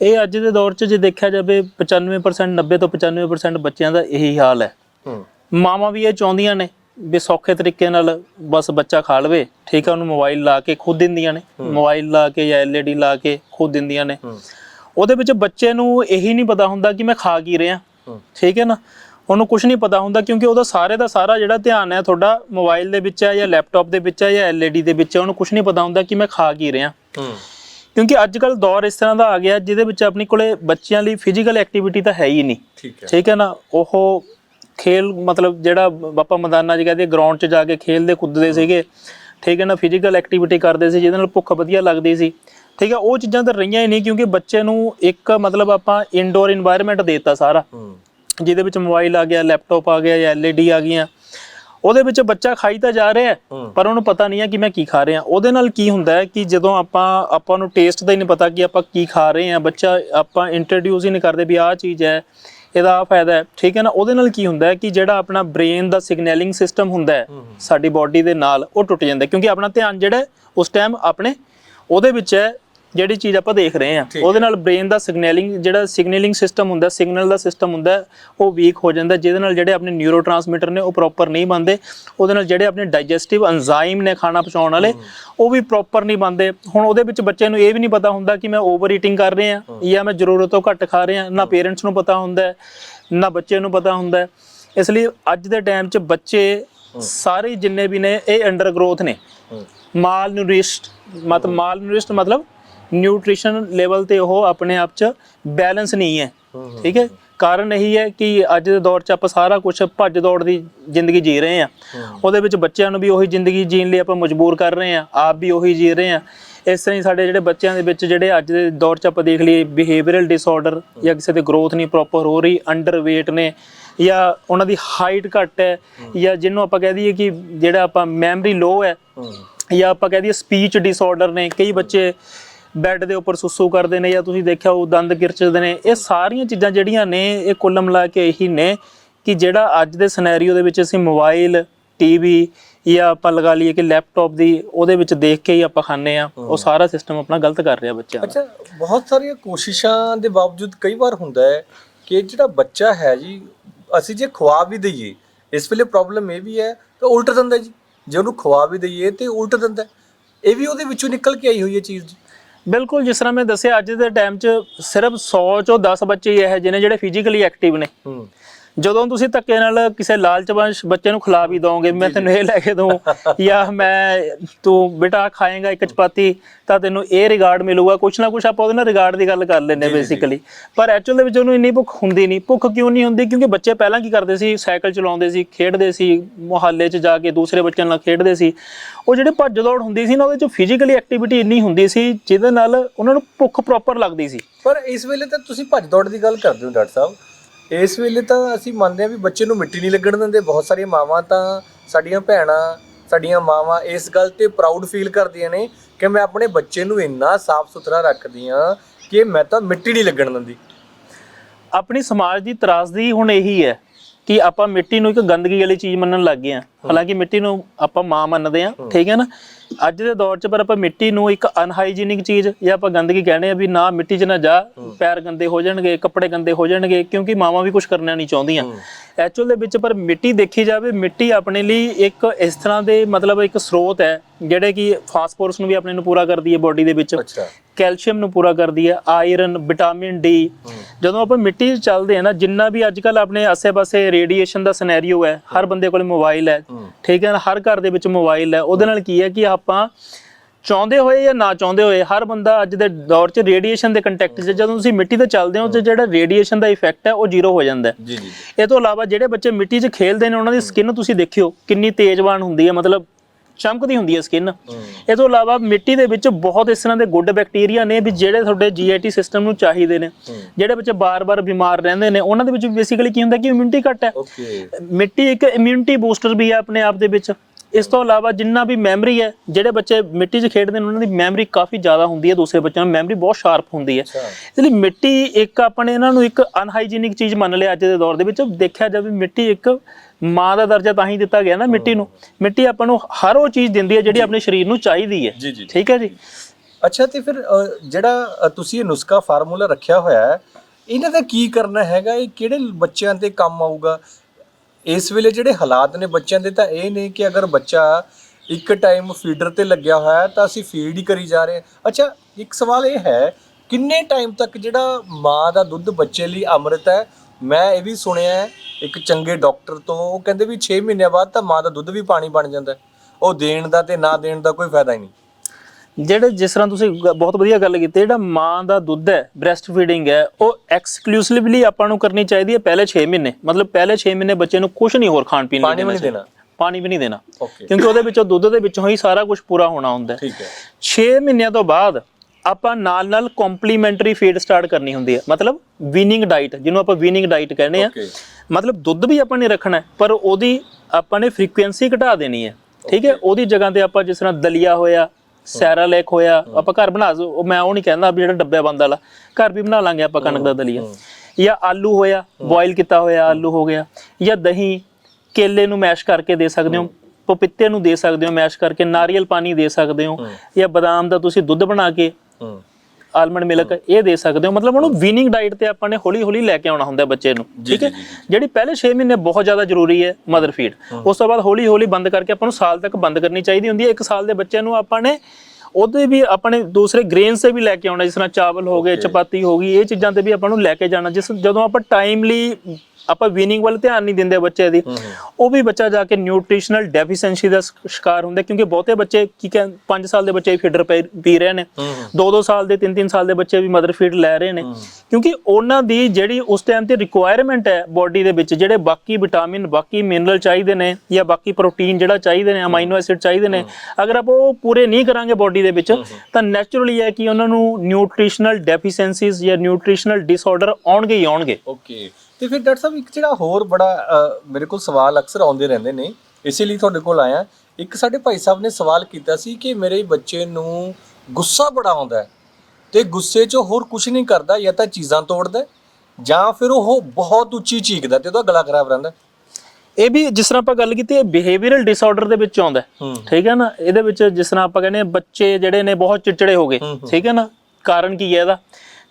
ਇਹ ਅੱਜ ਦੇ ਦੌਰ 'ਚ ਜੇ ਦੇਖਿਆ ਜਾਵੇ 95% 90 ਤੋਂ 95% ਬੱਚਿਆਂ ਦਾ ਇਹੀ ਹਾਲ ਹੈ। ਮਾਵਾਂ ਵੀ ਇਹ ਚਾਹੁੰਦੀਆਂ ਨੇ ਵੀ ਸੌਖੇ ਤਰੀਕੇ ਨਾਲ ਬਸ ਬੱਚਾ ਖਾ ਲਵੇ ਠੀਕ ਹੈ ਉਹਨੂੰ ਮੋਬਾਈਲ ਲਾ ਕੇ ਖੁਦ ਦਿੰਦੀਆਂ ਨੇ। ਮੋਬਾਈਲ ਲਾ ਕੇ ਜਾਂ LED ਲਾ ਕੇ ਖੁਦ ਦਿੰਦੀਆਂ ਨੇ। ਉਹਦੇ ਵਿੱਚ ਬੱਚੇ ਨੂੰ ਇਹੀ ਨਹੀਂ ਪਤਾ ਹੁੰਦਾ ਕਿ ਮੈਂ ਖਾ ਕੀ ਰਿਹਾ। ਠੀਕ ਹੈ ਨਾ? ਉਹਨੂੰ ਕੁਝ ਨਹੀਂ ਪਤਾ ਹੁੰਦਾ ਕਿਉਂਕਿ ਉਹਦਾ ਸਾਰੇ ਦਾ ਸਾਰਾ ਜਿਹੜਾ ਧਿਆਨ ਹੈ ਤੁਹਾਡਾ ਮੋਬਾਈਲ ਦੇ ਵਿੱਚ ਹੈ ਜਾਂ ਲੈਪਟਾਪ ਦੇ ਵਿੱਚ ਹੈ ਜਾਂ LED ਦੇ ਵਿੱਚ ਹੈ ਉਹਨੂੰ ਕੁਝ ਨਹੀਂ ਪਤਾ ਹੁੰਦਾ ਕਿ ਮੈਂ ਖਾ ਕੀ ਰਿਹਾ। ਕਿਉਂਕਿ ਅੱਜ ਕੱਲ ਦੌਰ ਇਸ ਤਰ੍ਹਾਂ ਦਾ ਆ ਗਿਆ ਜਿਹਦੇ ਵਿੱਚ ਆਪਣੀ ਕੋਲੇ ਬੱਚਿਆਂ ਲਈ ਫਿਜ਼ੀਕਲ ਐਕਟੀਵਿਟੀ ਤਾਂ ਹੈ ਹੀ ਨਹੀਂ। ਠੀਕ ਹੈ। ਨਾ? ਉਹ ਖੇਲ ਮਤਲਬ ਜਿਹੜਾ ਆਪਾਂ ਮੈਦਾਨਾਂ 'ਚ ਕਹਦੇ ਗਰਾਊਂਡ 'ਚ ਜਾ ਕੇ ਖੇਲਦੇ ਕੁੱਦਦੇ ਸੀਗੇ। ਠੀਕ ਹੈ ਨਾ? ਫਿਜ਼ੀਕਲ ਐਕਟੀਵਿਟੀ ਕਰਦੇ ਸੀ ਜਿਹਦੇ ਨਾਲ ਭੁੱਖ ਵਧੀਆ ਲੱਗਦੀ ਸੀ। ਠੀਕ ਹੈ ਉਹ ਚੀਜ਼ਾਂ ਤਾਂ ਰਹੀਆਂ ਹੀ ਨਹੀਂ ਕਿਉਂਕਿ ਬੱਚੇ ਨੂੰ ਇੱਕ ਮਤਲਬ ਆਪਾਂ ਇਨਡੋਰ এনवायरमेंट ਦੇਤਾ ਸਾਰਾ। ਜਿਹਦੇ ਵਿੱਚ ਮੋਬਾਈਲ ਆ ਗਿਆ ਲੈਪਟਾਪ ਆ ਗਿਆ ਜਾਂ ਐਲਈਡੀ ਆ ਗਈਆਂ। ਉਹਦੇ ਵਿੱਚ ਬੱਚਾ ਖਾਈ ਤਾਂ ਜਾ ਰਿਹਾ ਪਰ ਉਹਨੂੰ ਪਤਾ ਨਹੀਂ ਹੈ ਕਿ ਮੈਂ ਕੀ ਖਾ ਰਿਹਾ। ਉਹਦੇ ਨਾਲ ਕੀ ਹੁੰਦਾ ਹੈ ਕਿ ਜਦੋਂ ਆਪਾਂ ਆਪਾਂ ਨੂੰ ਟੇਸਟ ਦਾ ਹੀ ਨਹੀਂ ਪਤਾ ਕਿ ਆਪਾਂ ਕੀ ਖਾ ਰਹੇ ਹਾਂ। ਬੱਚਾ ਆਪਾਂ ਇੰਟਰੋਡਿਊਸ ਹੀ ਨਹੀਂ ਕਰਦੇ ਵੀ ਆਹ ਚੀਜ਼ ਹੈ ਇਹਦਾ ਆ ਫਾਇਦਾ ਹੈ। ਠੀਕ ਹੈ ਨਾ? ਉਹਦੇ ਨਾਲ ਕੀ ਹੁੰਦਾ ਹੈ ਕਿ ਜਿਹੜਾ ਆਪਣਾ ਬ੍ਰੇਨ ਦਾ ਸਿਗਨਲਿੰਗ ਸਿਸਟਮ ਹੁੰਦਾ ਹੈ ਸਾਡੀ ਬਾਡੀ ਦੇ ਨਾਲ ਉਹ ਟੁੱਟ ਜਾਂਦਾ ਕਿਉਂਕਿ ਆਪਣਾ ਧਿਆਨ ਜਿਹੜਾ ਉਸ ਟਾਈਮ ਆਪਣੇ ਉਹਦੇ ਵਿੱਚ ਹੈ ਜਿਹੜੀ ਚੀਜ਼ ਆਪਾਂ ਦੇਖ ਰਹੇ ਹਾਂ ਉਹਦੇ ਨਾਲ ਬ੍ਰੇਨ ਦਾ ਸਿਗਨਲਿੰਗ ਜਿਹੜਾ ਸਿਗਨਲਿੰਗ ਸਿਸਟਮ ਹੁੰਦਾ ਸਿਗਨਲ ਦਾ ਸਿਸਟਮ ਹੁੰਦਾ ਉਹ ਵੀਕ ਹੋ ਜਾਂਦਾ ਜਿਹਦੇ ਨਾਲ ਜਿਹੜੇ ਆਪਣੇ ਨਿਊਰੋਟ੍ਰਾਂਸਮਿਟਰ ਨੇ ਉਹ ਪ੍ਰੋਪਰ ਨਹੀਂ ਬਣਦੇ। ਉਹਦੇ ਨਾਲ ਜਿਹੜੇ ਆਪਣੇ ਡਾਈਜੈਸਟਿਵ ਐਂਜ਼ਾਈਮ ਨੇ ਖਾਣਾ ਪਚਾਉਣ ਵਾਲੇ ਉਹ ਵੀ ਪ੍ਰੋਪਰ ਨਹੀਂ ਬਣਦੇ। ਹੁਣ ਉਹਦੇ ਵਿੱਚ ਬੱਚੇ ਨੂੰ ਇਹ ਵੀ ਨਹੀਂ ਪਤਾ ਹੁੰਦਾ ਕਿ ਮੈਂ ਓਵਰ ਈਟਿੰਗ ਕਰ ਰਿਹਾ ਜਾਂ ਮੈਂ ਜ਼ਰੂਰਤ ਤੋਂ ਘੱਟ ਖਾ ਰਿਹਾ ਨਾ ਪੇਰੈਂਟਸ ਨੂੰ ਪਤਾ ਹੁੰਦਾ ਨਾ ਬੱਚੇ ਨੂੰ ਪਤਾ ਹੁੰਦਾ। ਇਸ ਲਈ ਅੱਜ ਦੇ ਟਾਈਮ 'ਚ ਬੱਚੇ ਸਾਰੇ ਜਿੰਨੇ ਵੀ ਨੇ ਇਹ ਅੰਡਰ ਗਰੋਥ ਨੇ। ਮਾਲ ਨਿਊਟ੍ਰਿਸ਼ਡ ਮਤਲਬ ਮਾਲ ਨਿਊਟ੍ਰਿਸ਼ਡ ਮਤਲਬ ਨਿਊਟ੍ਰੀਸ਼ਨ ਲੈਵਲ ਤੇ ਉਹ ਆਪਣੇ ਆਪ ਚ ਬੈਲੈਂਸ ਨਹੀਂ ਹੈ। ਠੀਕ ਹੈ? ਕਾਰਨ ਇਹੀ ਹੈ ਕਿ ਅੱਜ ਦੇ ਦੌਰ 'ਚ ਆਪਾਂ ਸਾਰਾ ਕੁਝ ਭੱਜ ਦੌੜ ਦੀ ਜ਼ਿੰਦਗੀ ਜੀ ਰਹੇ ਹਾਂ। ਉਹਦੇ ਵਿੱਚ ਬੱਚਿਆਂ ਨੂੰ ਵੀ ਉਹੀ ਜ਼ਿੰਦਗੀ ਜੀਣ ਲਈ ਆਪਾਂ ਮਜਬੂਰ ਕਰ ਰਹੇ ਹਾਂ। ਆਪ ਵੀ ਉਹੀ ਜੀ ਰਹੇ ਹਾਂ। ਇਸ ਤਰ੍ਹਾਂ ਹੀ ਸਾਡੇ ਜਿਹੜੇ ਬੱਚਿਆਂ ਦੇ ਵਿੱਚ ਜਿਹੜੇ ਅੱਜ ਦੇ ਦੌਰ 'ਚ ਆਪਾਂ ਦੇਖ ਲਈਏ ਬਿਹੇਵੀਅਰਲ ਡਿਸਆਰਡਰ ਜਾਂ ਕਿਸੇ ਦੀ ਗਰੋਥ ਨਹੀਂ ਪ੍ਰੋਪਰ ਹੋ ਰਹੀ ਅੰਡਰ weight ਨੇ ਜਾਂ ਉਹਨਾਂ ਦੀ ਹਾਈਟ ਘੱਟ ਹੈ ਜਾਂ ਜਿਹਨੂੰ ਆਪਾਂ ਕਹਿ ਦਈਏ ਕਿ ਜਿਹੜਾ ਆਪਾਂ ਮੈਮਰੀ ਲੋ ਹੈ ਹੂੰ। ਜਾਂ ਆਪਾਂ ਕਹਿ ਦਈਏ ਸਪੀਚ ਡਿਸਆਰਡਰ ਨੇ ਕਈ ਬੱਚੇ ਬੈੱਡ ਦੇ ਉੱਪਰ ਸੁਸੂ ਕਰਦੇ ਨੇ ਜਾਂ ਤੁਸੀਂ ਦੇਖਿਆ ਉਹ ਦੰਦ ਕਿਰਚਦੇ ਨੇ ਇਹ ਸਾਰੀਆਂ ਚੀਜ਼ਾਂ ਜਿਹੜੀਆਂ ਨੇ ਇਹ ਕੁੱਲ ਮਿਲਾ ਕੇ ਇਹੀ ਨੇ ਕਿ ਜਿਹੜਾ ਅੱਜ ਦੇ ਸਿਨੈਰੀਓ ਦੇ ਵਿੱਚ ਅਸੀਂ ਮੋਬਾਈਲ ਟੀਵੀ ਜਾਂ ਆਪਾਂ ਲਗਾ ਲਈਏ ਕਿ ਲੈਪਟਾਪ ਦੀ ਉਹਦੇ ਵਿੱਚ ਦੇਖ ਕੇ ਹੀ ਆਪਾਂ ਖਾਂਦੇ ਆ ਉਹ ਸਾਰਾ ਸਿਸਟਮ ਆਪਣਾ ਗਲਤ ਕਰ ਰਿਹਾ ਬੱਚਿਆਂ ਦਾ। ਅੱਛਾ ਬਹੁਤ ਸਾਰੀਆਂ ਕੋਸ਼ਿਸ਼ਾਂ ਦੇ ਬਾਵਜੂਦ ਕਈ ਵਾਰ ਹੁੰਦਾ ਹੈ ਕਿ ਜਿਹੜਾ ਬੱਚਾ ਹੈ ਜੀ ਅਸੀਂ ਜੇ ਖਵਾ ਵੀ ਦਈਏ ਇਸ ਵੇਲੇ ਪ੍ਰੋਬਲਮ ਇਹ ਵੀ ਹੈ ਕਿ ਉਲਟ ਦਿੰਦਾ ਜੀ। ਜੇ ਉਹਨੂੰ ਖਵਾ ਵੀ ਦਈਏ ਤੇ ਉਲਟ ਦਿੰਦਾ। ਇਹ ਵੀ ਉਹਦੇ ਵਿੱਚੋਂ ਨਿਕਲ ਕੇ ਆਈ ਹੋਈ ਹੈ ਚੀਜ਼ ਜੀ। ਬਿਲਕੁਲ, ਜਿਸ ਤਰ੍ਹਾਂ ਮੈਂ ਦੱਸਿਆ, ਅੱਜ ਦੇ ਟਾਈਮ 'ਚ ਸਿਰਫ 100 ਚੋਂ 10 ਬੱਚੇ ਹੀ ਇਹ ਜਿਹੇ ਨੇ ਜਿਹੜੇ ਫਿਜ਼ੀਕਲੀ ਐਕਟਿਵ ਨੇ। ਹੂੰ। ਜਦੋਂ ਤੁਸੀਂ ਧੱਕੇ ਨਾਲ ਕਿਸੇ ਲਾਲਚਵੰਸ਼ ਬੱਚੇ ਨੂੰ ਖਿਲਾ ਵੀ ਦੋਗੇ ਮੈਂ ਤੈਨੂੰ ਇਹ ਲੈ ਕੇ ਦਊਂ ਜਾਂ ਮੈਂ ਤੂੰ ਬੇਟਾ ਖਾਏਗਾ ਇੱਕ ਚਪਾਤੀ ਤਾਂ ਤੈਨੂੰ ਇਹ ਰਿਗਾਰਡ ਮਿਲੂਗਾ। ਕੁਛ ਨਾ ਕੁਛ ਆਪਾਂ ਉਹਦੇ ਨਾਲ ਰਿਗਾਰਡ ਦੀ ਗੱਲ ਕਰ ਲੈਂਦੇ ਬੇਸਿਕਲੀ ਪਰ ਐਕਚੁਅਲ ਦੇ ਵਿੱਚ ਉਹਨੂੰ ਇੰਨੀ ਭੁੱਖ ਹੁੰਦੀ ਨਹੀਂ। ਭੁੱਖ ਕਿਉਂ ਨਹੀਂ ਹੁੰਦੀ? ਕਿਉਂਕਿ ਬੱਚੇ ਪਹਿਲਾਂ ਕੀ ਕਰਦੇ ਸੀ? ਸਾਈਕਲ ਚਲਾਉਂਦੇ ਸੀ ਖੇਡਦੇ ਸੀ ਮੁਹੱਲੇ 'ਚ ਜਾ ਕੇ ਦੂਸਰੇ ਬੱਚਿਆਂ ਨਾਲ ਖੇਡਦੇ ਸੀ। ਉਹ ਜਿਹੜੇ ਭੱਜ ਦੌੜ ਹੁੰਦੀ ਸੀ ਨਾ ਉਹਦੇ 'ਚ ਫਿਜ਼ੀਕਲੀ ਐਕਟੀਵਿਟੀ ਇੰਨੀ ਹੁੰਦੀ ਸੀ ਜਿਹਦੇ ਨਾਲ ਉਹਨਾਂ ਨੂੰ ਭੁੱਖ ਪ੍ਰੋਪਰ ਲੱਗਦੀ ਸੀ। ਪਰ ਇਸ ਵੇਲੇ ਤਾਂ ਤੁਸੀਂ ਭੱਜ ਦੌੜ ਦੀ ਗੱਲ ਕਰਦੇ ਹੋ ਡਾਕਟਰ ਸਾਹਿਬ। ਇਸ ਵੇਲੇ ਤਾਂ ਅਸੀਂ ਮੰਨਦੇ ਹਾਂ ਵੀ ਬੱਚੇ ਨੂੰ ਮਿੱਟੀ ਨਹੀਂ ਲੱਗਣ ਦਿੰਦੇ ਬਹੁਤ ਸਾਰੀਆਂ ਮਾਵਾਂ ਤਾਂ ਸਾਡੀਆਂ ਭੈਣਾਂ ਸਾਡੀਆਂ ਮਾਵਾਂ ਇਸ ਗੱਲ ਤੇ ਪ੍ਰਾਊਡ ਫੀਲ ਕਰਦੀਆਂ ਨੇ ਕਿ ਮੈਂ ਆਪਣੇ ਬੱਚੇ ਨੂੰ ਇੰਨਾ ਸਾਫ਼ ਸੁਥਰਾ ਰੱਖਦੀ ਆ ਕਿ ਮੈਂ ਤਾਂ ਮਿੱਟੀ ਨਹੀਂ ਲੱਗਣ ਦਿੰਦੀ। ਆਪਣੀ ਸਮਾਜ ਦੀ ਤਰਾਸਦੀ ਹੁਣ ਇਹੀ ਹੈ ਕਿ ਆਪਾਂ ਮਿੱਟੀ ਨੂੰ ਇੱਕ ਗੰਦਗੀ ਵਾਲੀ ਚੀਜ਼ ਮੰਨਣ ਲੱਗ ਗਏ ਆ ਹਾਲਾਂਕਿ ਮਿੱਟੀ ਨੂੰ ਆਪਾਂ ਮਾਂ ਮੰਨਦੇ ਆ ਠੀਕ ਹੈ ਨਾ? ਅੱਜ ਦੇ ਦੌਰ 'ਚ ਪਰ ਆਪਾਂ ਮਿੱਟੀ ਨੂੰ ਇੱਕ ਅਨਹਾਈਜੀਨਿਕ ਚੀਜ਼ ਜਾਂ ਆਪਾਂ ਗੰਦਗੀ ਕਹਿੰਦੇ ਆ ਵੀ ਨਾ ਮਿੱਟੀ 'ਚ ਨਾ ਜਾ ਪੈਰ ਗੰਦੇ ਹੋ ਜਾਣਗੇ ਕੱਪੜੇ ਗੰਦੇ ਹੋ ਜਾਣਗੇ ਕਿਉਂਕਿ ਮਾਵਾਂ ਵੀ ਕੁਝ ਕਰਨਾ ਨਹੀਂ ਚਾਹੁੰਦੀਆਂ। ਐਕਚੁਅਲ ਦੇ ਵਿੱਚ ਪਰ ਮਿੱਟੀ ਦੇਖੀ ਜਾਵੇ ਮਿੱਟੀ ਆਪਣੇ ਲਈ ਇੱਕ ਇਸ ਤਰ੍ਹਾਂ ਦੇ ਮਤਲਬ ਇੱਕ ਸਰੋਤ ਹੈ ਜਿਹੜੇ ਕਿ ਫਾਸਫੋਰਸ ਨੂੰ ਵੀ ਆਪਣੇ ਨੂੰ ਪੂਰਾ ਕਰਦੀ ਹੈ ਬਾਡੀ ਦੇ ਵਿੱਚ ਕੈਲਸ਼ੀਅਮ ਨੂੰ ਪੂਰਾ ਕਰਦੀ ਹੈ ਆਇਰਨ ਵਿਟਾਮਿਨ ਡੀ ਜਦੋਂ ਆਪਾਂ ਮਿੱਟੀ 'ਚ ਚੱਲਦੇ ਆ ਨਾ ਜਿੰਨਾ ਵੀ ਅੱਜ ਕੱਲ ਆਪਣੇ ਆਸੇ-ਪਾਸੇ ਰੇਡੀਏਸ਼ਨ ਦਾ ਸਿਨੈਰੀਓ ਹੈ ਹਰ ਬੰਦੇ ਕੋਲ ਮੋਬਾਈਲ ਹੈ ਠੀਕ ਹੈ ਹਰ ਘਰ ਦੇ ਵਿੱਚ ਮੋਬਾਈਲ ਹੈ ਉਹਦੇ ਨਾਲ ਕੀ ਹੈ ਕਿ ਆਪਾਂ ਚਾਹੁੰਦੇ ਹੋਏ ਜਾਂ ਨਾ ਚਾਹੁੰਦੇ ਹੋਏ ਹਰ ਬੰਦਾ ਅੱਜ ਦੇ ਦੌਰ 'ਚ ਰੇਡੀਏਸ਼ਨ ਦੇ ਕੰਟੈਕਟ 'ਚ ਜਦੋਂ ਤੁਸੀਂ ਮਿੱਟੀ ਤੇ ਚੱਲਦੇ ਹੋ ਤੇ ਜਿਹੜਾ ਰੇਡੀਏਸ਼ਨ ਦਾ ਇਫੈਕਟ ਹੈ ਉਹ ਜ਼ੀਰੋ ਹੋ ਜਾਂਦਾ ਹੈ। ਜੀ ਜੀ ਇਹ ਤੋਂ ਇਲਾਵਾ ਜਿਹੜੇ ਬੱਚੇ ਮਿੱਟੀ 'ਚ ਖੇਲਦੇ ਨੇ ਉਹਨਾਂ ਦੀ ਸਕਿਨ ਤੁਸੀਂ ਦੇਖਿਓ ਕਿੰਨੀ ਤੇਜ਼ਵਾਨ ਹੁੰਦੀ ਹੈ ਮਤਲਬ ਚਮਕਦੀ ਹੁੰਦੀ ਹੈ ਸਕਿਨ ਇਹ ਤੋਂ ਇਲਾਵਾ ਮਿੱਟੀ ਦੇ ਵਿੱਚ ਬਹੁਤ ਇਸ ਤਰ੍ਹਾਂ ਦੇ ਗੁੱਡ ਬੈਕਟੀਰੀਆ ਨੇ ਵੀ ਜਿਹੜੇ ਤੁਹਾਡੇ ਜੀਆਈਟੀ ਸਿਸਟਮ ਨੂੰ ਚਾਹੀਦੇ ਨੇ। ਜਿਹੜੇ ਬੱਚੇ ਬਾਰ-ਬਾਰ ਬਿਮਾਰ ਰਹਿੰਦੇ ਨੇ ਉਹਨਾਂ ਦੇ ਵਿੱਚ ਬੇਸਿਕਲੀ ਕੀ ਹੁੰਦਾ ਕਿ ਇਮਿਊਨਿਟੀ ਘੱਟ ਹੈ। ਮਿੱਟੀ ਇੱਕ ਇਮਿਊਨਿਟੀ ਬੂਸਟਰ ਵੀ ਹੈ ਆਪਣੇ ਆਪ ਦੇ ਵਿੱਚ। ਇਸ ਤੋਂ ਇਲਾਵਾ ਜਿੰਨਾ ਵੀ ਮੈਮਰੀ ਹੈ ਜਿਹੜੇ ਬੱਚੇ ਮਿੱਟੀ 'ਚ ਖੇਡਦੇ ਨੇ ਉਹਨਾਂ ਦੀ ਮੈਮਰੀ ਕਾਫੀ ਜ਼ਿਆਦਾ ਹੁੰਦੀ ਹੈ ਦੂਸਰੇ ਬੱਚਿਆਂ ਦੀ ਮੈਮਰੀ ਬਹੁਤ ਸ਼ਾਰਪ ਹੁੰਦੀ ਹੈ। ਇਸ ਲਈ ਮਿੱਟੀ ਇੱਕ ਆਪਣੇ ਇਹਨਾਂ ਨੂੰ ਇੱਕ ਅਨਹਾਈਜੀਨਿਕ ਚੀਜ਼ ਮੰਨ ਲਿਆ ਅੱਜ ਦੇ ਦੌਰ ਦੇ ਵਿੱਚ। ਦੇਖਿਆ ਜਾਵੇ ਮਿੱਟੀ ਇੱਕ ਮਾਂ ਦਾ ਦਰਜਾ ਤਾਂ ਹੀ ਦਿੱਤਾ ਗਿਆ ਨਾ ਮਿੱਟੀ ਨੂੰ। ਮਿੱਟੀ ਆਪਾਂ ਨੂੰ ਹਰ ਉਹ ਚੀਜ਼ ਦਿੰਦੀ ਹੈ ਜਿਹੜੀ ਆਪਣੇ ਸਰੀਰ ਨੂੰ ਚਾਹੀਦੀ ਹੈ। ਠੀਕ ਹੈ ਜੀ? ਅੱਛਾ ਤੇ ਫਿਰ ਜਿਹੜਾ ਤੁਸੀਂ ਇਹ ਨੁਸਖਾ ਫਾਰਮੂਲਾ ਰੱਖਿਆ ਹੋਇਆ ਹੈ ਇਹਨਾਂ ਦਾ ਕੀ ਕਰਨਾ ਹੈਗਾ? ਇਹ ਕਿਹੜੇ ਬੱਚਿਆਂ ਤੇ ਕੰਮ ਆਊਗਾ? ਇਸ ਵੇਲੇ ਜਿਹੜੇ ਹਾਲਾਤ ਨੇ ਬੱਚਿਆਂ ਦੇ ਤਾਂ ਇਹ ਨੇ ਕਿ ਅਗਰ ਬੱਚਾ ਇੱਕ ਟਾਈਮ ਫੀਡਰ ਤੇ ਲੱਗਿਆ ਹੋਇਆ ਹੈ, ਤਾਂ ਅਸੀਂ ਫੀਡ ਹੀ ਕਰੀ ਜਾ ਰਹੇ ਹਾਂ। ਅੱਛਾ, ਇੱਕ ਸਵਾਲ ਇਹ ਹੈ, ਕਿੰਨੇ ਟਾਈਮ ਤੱਕ ਜਿਹੜਾ ਮਾਂ ਦਾ ਦੁੱਧ ਬੱਚੇ ਲਈ ਅੰਮ੍ਰਿਤ ਹੈ? ਮੈਂ ਇਹ ਵੀ ਸੁਣਿਆ ਹੈ, ਇੱਕ ਚੰਗੇ ਡਾਕਟਰ ਤੋਂ, ਉਹ ਕਹਿੰਦੇ ਵੀ 6 ਮਹੀਨਿਆਂ ਬਾਅਦ ਤਾਂ ਮਾਂ ਦਾ ਦੁੱਧ ਵੀ ਪਾਣੀ ਬਣ ਜਾਂਦਾ ਉਹ ਦੇਣ ਦਾ ਤੇ ਨਾ ਦੇਣ ਦਾ ਕੋਈ ਫਾਇਦਾ ਹੀ ਨਹੀਂ। ਜਿਹੜੇ ਜਿਸ ਤਰ੍ਹਾਂ ਤੁਸੀਂ ਗ- ਬਹੁਤ ਵਧੀਆ ਗੱਲ ਕੀਤੀ ਜਿਹੜਾ ਮਾਂ ਦਾ ਦੁੱਧ ਹੈ ਬ੍ਰੈਸਟ ਫੀਡਿੰਗ ਹੈ ਉਹ ਐਕਸਕਲੂਸਿਵਲੀ ਆਪਾਂ ਨੂੰ ਕਰਨੀ ਚਾਹੀਦੀ ਹੈ ਪਹਿਲੇ 6 ਮਹੀਨੇ। ਮਤਲਬ ਪਹਿਲੇ 6 ਮਹੀਨੇ ਬੱਚੇ ਨੂੰ ਕੁਝ ਨਹੀਂ ਹੋਰ ਖਾਣ ਪੀਣ ਲਈ ਪਾਣੀ ਵੀ ਨਹੀਂ ਚਾਹੀਦਾ। ਦੇਣਾ ਪਾਣੀ ਵੀ ਨਹੀਂ ਦੇਣਾ। ਕਿਉਂਕਿ ਉਹਦੇ ਵਿੱਚੋਂ ਦੁੱਧ ਦੇ ਵਿੱਚੋਂ ਹੀ ਸਾਰਾ ਕੁਝ ਪੂਰਾ ਹੋਣਾ ਹੁੰਦਾ ਹੈ। ਠੀਕ ਹੈ। 6 ਮਹੀਨਿਆਂ ਤੋਂ ਬਾਅਦ ਆਪਾਂ ਨਾਲ ਨਾਲ ਕੰਪਲੀਮੈਂਟਰੀ ਫੀਡ ਸਟਾਰਟ ਕਰਨੀ ਹੁੰਦੀ ਹੈ। ਮਤਲਬ ਵੀਨਿੰਗ ਡਾਈਟ ਜਿਹਨੂੰ ਆਪਾਂ ਵੀਨਿੰਗ ਡਾਈਟ ਕਹਿੰਦੇ ਆ ਮਤਲਬ ਦੁੱਧ ਵੀ ਆਪਾਂ ਨੇ ਰੱਖਣਾ ਹੈ, ਪਰ ਉਹਦੀ ਆਪਾਂ ਨੇ ਫ੍ਰੀਕੁਐਂਸੀ ਘਟਾ ਦੇਣੀ ਹੈ। ਠੀਕ ਹੈ? ਉਹਦੀ ਜਗ੍ਹਾ ਤੇ ਆਪਾਂ ਜਿਸ ਤਰ੍ਹਾਂ ਦਲੀਆ ਹੋਇਆ ਸੈਰਾਲੇਕ ਹੋਇਆ ਆਪਾਂ ਘਰ ਬਣਾ। ਉਹ ਮੈਂ ਉਹ ਨਹੀਂ ਕਹਿੰਦਾ ਵੀ ਜਿਹੜਾ ਡੱਬੇ ਬੰਦ ਵਾਲਾ ਘਰ ਵੀ ਬਣਾ ਲਾਂਗੇ ਆਪਾਂ ਕਣਕ ਦਾ ਦਲੀਆ। ਜਾਂ ਆਲੂ ਹੋਇਆ ਬੋਇਲ ਕੀਤਾ ਹੋਇਆ ਆਲੂ ਹੋ ਗਿਆ ਜਾਂ ਦਹੀਂ ਕੇਲੇ ਨੂੰ ਮੈਸ਼ ਕਰਕੇ ਦੇ ਸਕਦੇ ਹੋ ਪਪੀਤੇ ਨੂੰ ਦੇ ਸਕਦੇ ਹੋ ਮੈਸ਼ ਕਰਕੇ ਨਾਰੀਅਲ ਪਾਣੀ ਦੇ ਸਕਦੇ ਹੋ ਜਾਂ ਬਦਾਮ ਦਾ ਤੁਸੀਂ ਦੁੱਧ ਬਣਾ ਕੇ ਆਲਮੰਡ ਮਿਲਕ ਇਹ ਦੇ ਸਕਦੇ ਹੋ। ਮਤਲਬ ਉਹਨੂੰ ਵੀਨਿੰਗ ਡਾਈਟ ਤੇ ਆਪਾਂ ਨੇ ਹੌਲੀ ਹੌਲੀ ਲੈ ਕੇ ਆਉਣਾ ਹੁੰਦਾ ਬੱਚੇ ਨੂੰ ਠੀਕ ਹੈ? ਜਿਹੜੀ ਪਹਿਲੇ 6 ਮਹੀਨੇ ਬਹੁਤ ਜ਼ਿਆਦਾ ਜ਼ਰੂਰੀ ਹੈ ਮਦਰ ਫੀਡ ਉਸ ਤੋਂ ਬਾਅਦ ਹੌਲੀ ਹੌਲੀ ਬੰਦ ਕਰਕੇ ਆਪਾਂ ਨੂੰ ਸਾਲ ਤੱਕ ਬੰਦ ਕਰਨੀ ਚਾਹੀਦੀ ਹੁੰਦੀ ਹੈ। ਇੱਕ ਸਾਲ ਦੇ ਬੱਚੇ ਨੂੰ ਆਪਾਂ ਨੇ ਉਹਦੇ ਵੀ ਆਪਣੇ ਦੂਸਰੇ ਗ੍ਰੇਨਸ ਤੇ ਵੀ ਲੈ ਕੇ ਆਉਣਾ ਜਿਸ ਤਰ੍ਹਾਂ ਚਾਵਲ ਹੋ ਗਏ ਚਪਾਤੀ ਹੋ ਗਈ ਇਹ ਚੀਜ਼ਾਂ ਤੇ ਵੀ ਆਪਾਂ ਨੂੰ ਲੈ ਕੇ ਜਾਣਾ। ਜਿਸ ਜਦੋਂ ਆਪਾਂ ਟਾਈਮਲੀ ਆਪਾਂ ਵੀਨਿੰਗ ਵੱਲ ਧਿਆਨ ਨਹੀਂ ਦਿੰਦੇ ਬੱਚੇ ਦੀ। ਉਹ ਵੀ ਬੱਚਾ ਜਾ ਕੇ ਨਿਊਟ੍ਰੀਸ਼ਨਲ ਡੈਫੀਸ਼ੀਐਂਸੀ ਦਾ ਸ਼ਿਕਾਰ ਹੁੰਦਾ ਕਿਉਂਕਿ ਬਹੁਤੇ ਬੱਚੇ ਕੀ ਕਹਿੰ 5 ਸਾਲ ਦੇ ਬੱਚੇ ਫੀਡਰ ਪੀ ਰਹੇ ਨੇ। 2-2 ਸਾਲ ਦੇ 3-3 ਸਾਲ ਦੇ ਬੱਚੇ ਵੀ ਮਦਰ ਫੀਡ ਲੈ ਰਹੇ ਨੇ। ਕਿਉਂਕਿ ਉਹਨਾਂ ਦੀ ਜਿਹੜੀ ਉਸ ਟਾਈਮ ਤੇ ਰਿਕੁਆਇਰਮੈਂਟ ਹੈ ਬਾਡੀ ਦੇ ਵਿੱਚ ਜਿਹੜੇ ਬਾਕੀ ਵਿਟਾਮਿਨ ਬਾਕੀ ਮਿਨਰਲ ਚਾਹੀਦੇ ਨੇ ਜਾਂ ਬਾਕੀ ਪ੍ਰੋਟੀਨ ਜਿਹੜਾ ਚਾਹੀਦੇ ਨੇ ਅਮਾਈਨੋ ਐਸਿਡ ਚਾਹੀਦੇ ਨੇ ਅਗਰ ਆਪਾਂ ਉਹ ਪੂਰੇ ਨਹੀਂ ਕਰਾਂਗੇ ਬਾਡੀ ਦੇ ਵਿੱਚ ਤਾਂ ਨੈਚੁਰਲੀ ਹੈ ਕਿ ਉਹਨਾਂ ਨੂੰ ਨਿਊਟ੍ਰੀਸ਼ਨਲ ਡੈਫੀਸ਼ੀਐਂਸੀਜ਼ ਜਾਂ ਨਿਊਟ੍ਰੀਸ਼ਨਲ ਡਿਸਆਰਡਰ ਆਉਣਗੇ ਹੀ ਆਉਣਗੇ। ਓਕੇ ਤੇ ਫਿਰ ਡਾਕਟਰ ਸਾਹਿਬ ਇੱਕ ਜਿਹੜਾ ਹੋਰ ਬੜਾ ਮੇਰੇ ਕੋਲ ਸਵਾਲ ਅਕਸਰ ਆਉਂਦੇ ਰਹਿੰਦੇ ਨੇ ਇਸੇ ਲਈ ਤੁਹਾਡੇ ਕੋਲ ਆਇਆ। ਇੱਕ ਸਾਡੇ ਭਾਈ ਸਾਹਿਬ ਨੇ ਸਵਾਲ ਕੀਤਾ ਸੀ ਕਿ ਮੇਰੇ ਬੱਚੇ ਨੂੰ ਗੁੱਸਾ ਬੜਾ ਆਉਂਦਾ ਹੈ ਤੇ ਗੁੱਸੇ 'ਚ ਹੋਰ ਕੁਝ ਨਹੀਂ ਕਰਦਾ ਜਾਂ ਤਾਂ ਚੀਜ਼ਾਂ ਤੋੜਦਾ ਜਾਂ ਫਿਰ ਉਹ ਬਹੁਤ ਉੱਚੀ ਚੀਕਦਾ ਤੇ ਉਹਦਾ ਗਲਾ ਖਰਾਬ ਰਹਿੰਦਾ। ਇਹ ਵੀ ਜਿਸ ਤਰ੍ਹਾਂ ਆਪਾਂ ਗੱਲ ਕੀਤੀ ਹੈ ਬਿਹੇਵੀਅਰਲ ਡਿਸਆਰਡਰ ਦੇ ਵਿੱਚ ਆਉਂਦਾ ਠੀਕ ਹੈ ਨਾ? ਇਹਦੇ ਵਿੱਚ ਜਿਸ ਤਰ੍ਹਾਂ ਆਪਾਂ ਕਹਿੰਦੇ ਬੱਚੇ ਜਿਹੜੇ ਨੇ ਬਹੁਤ ਚਿੜਚਿੜੇ ਹੋ ਗਏ। ਠੀਕ ਹੈ ਨਾ? ਕਾਰਨ ਕੀ ਹੈ ਇਹਦਾ?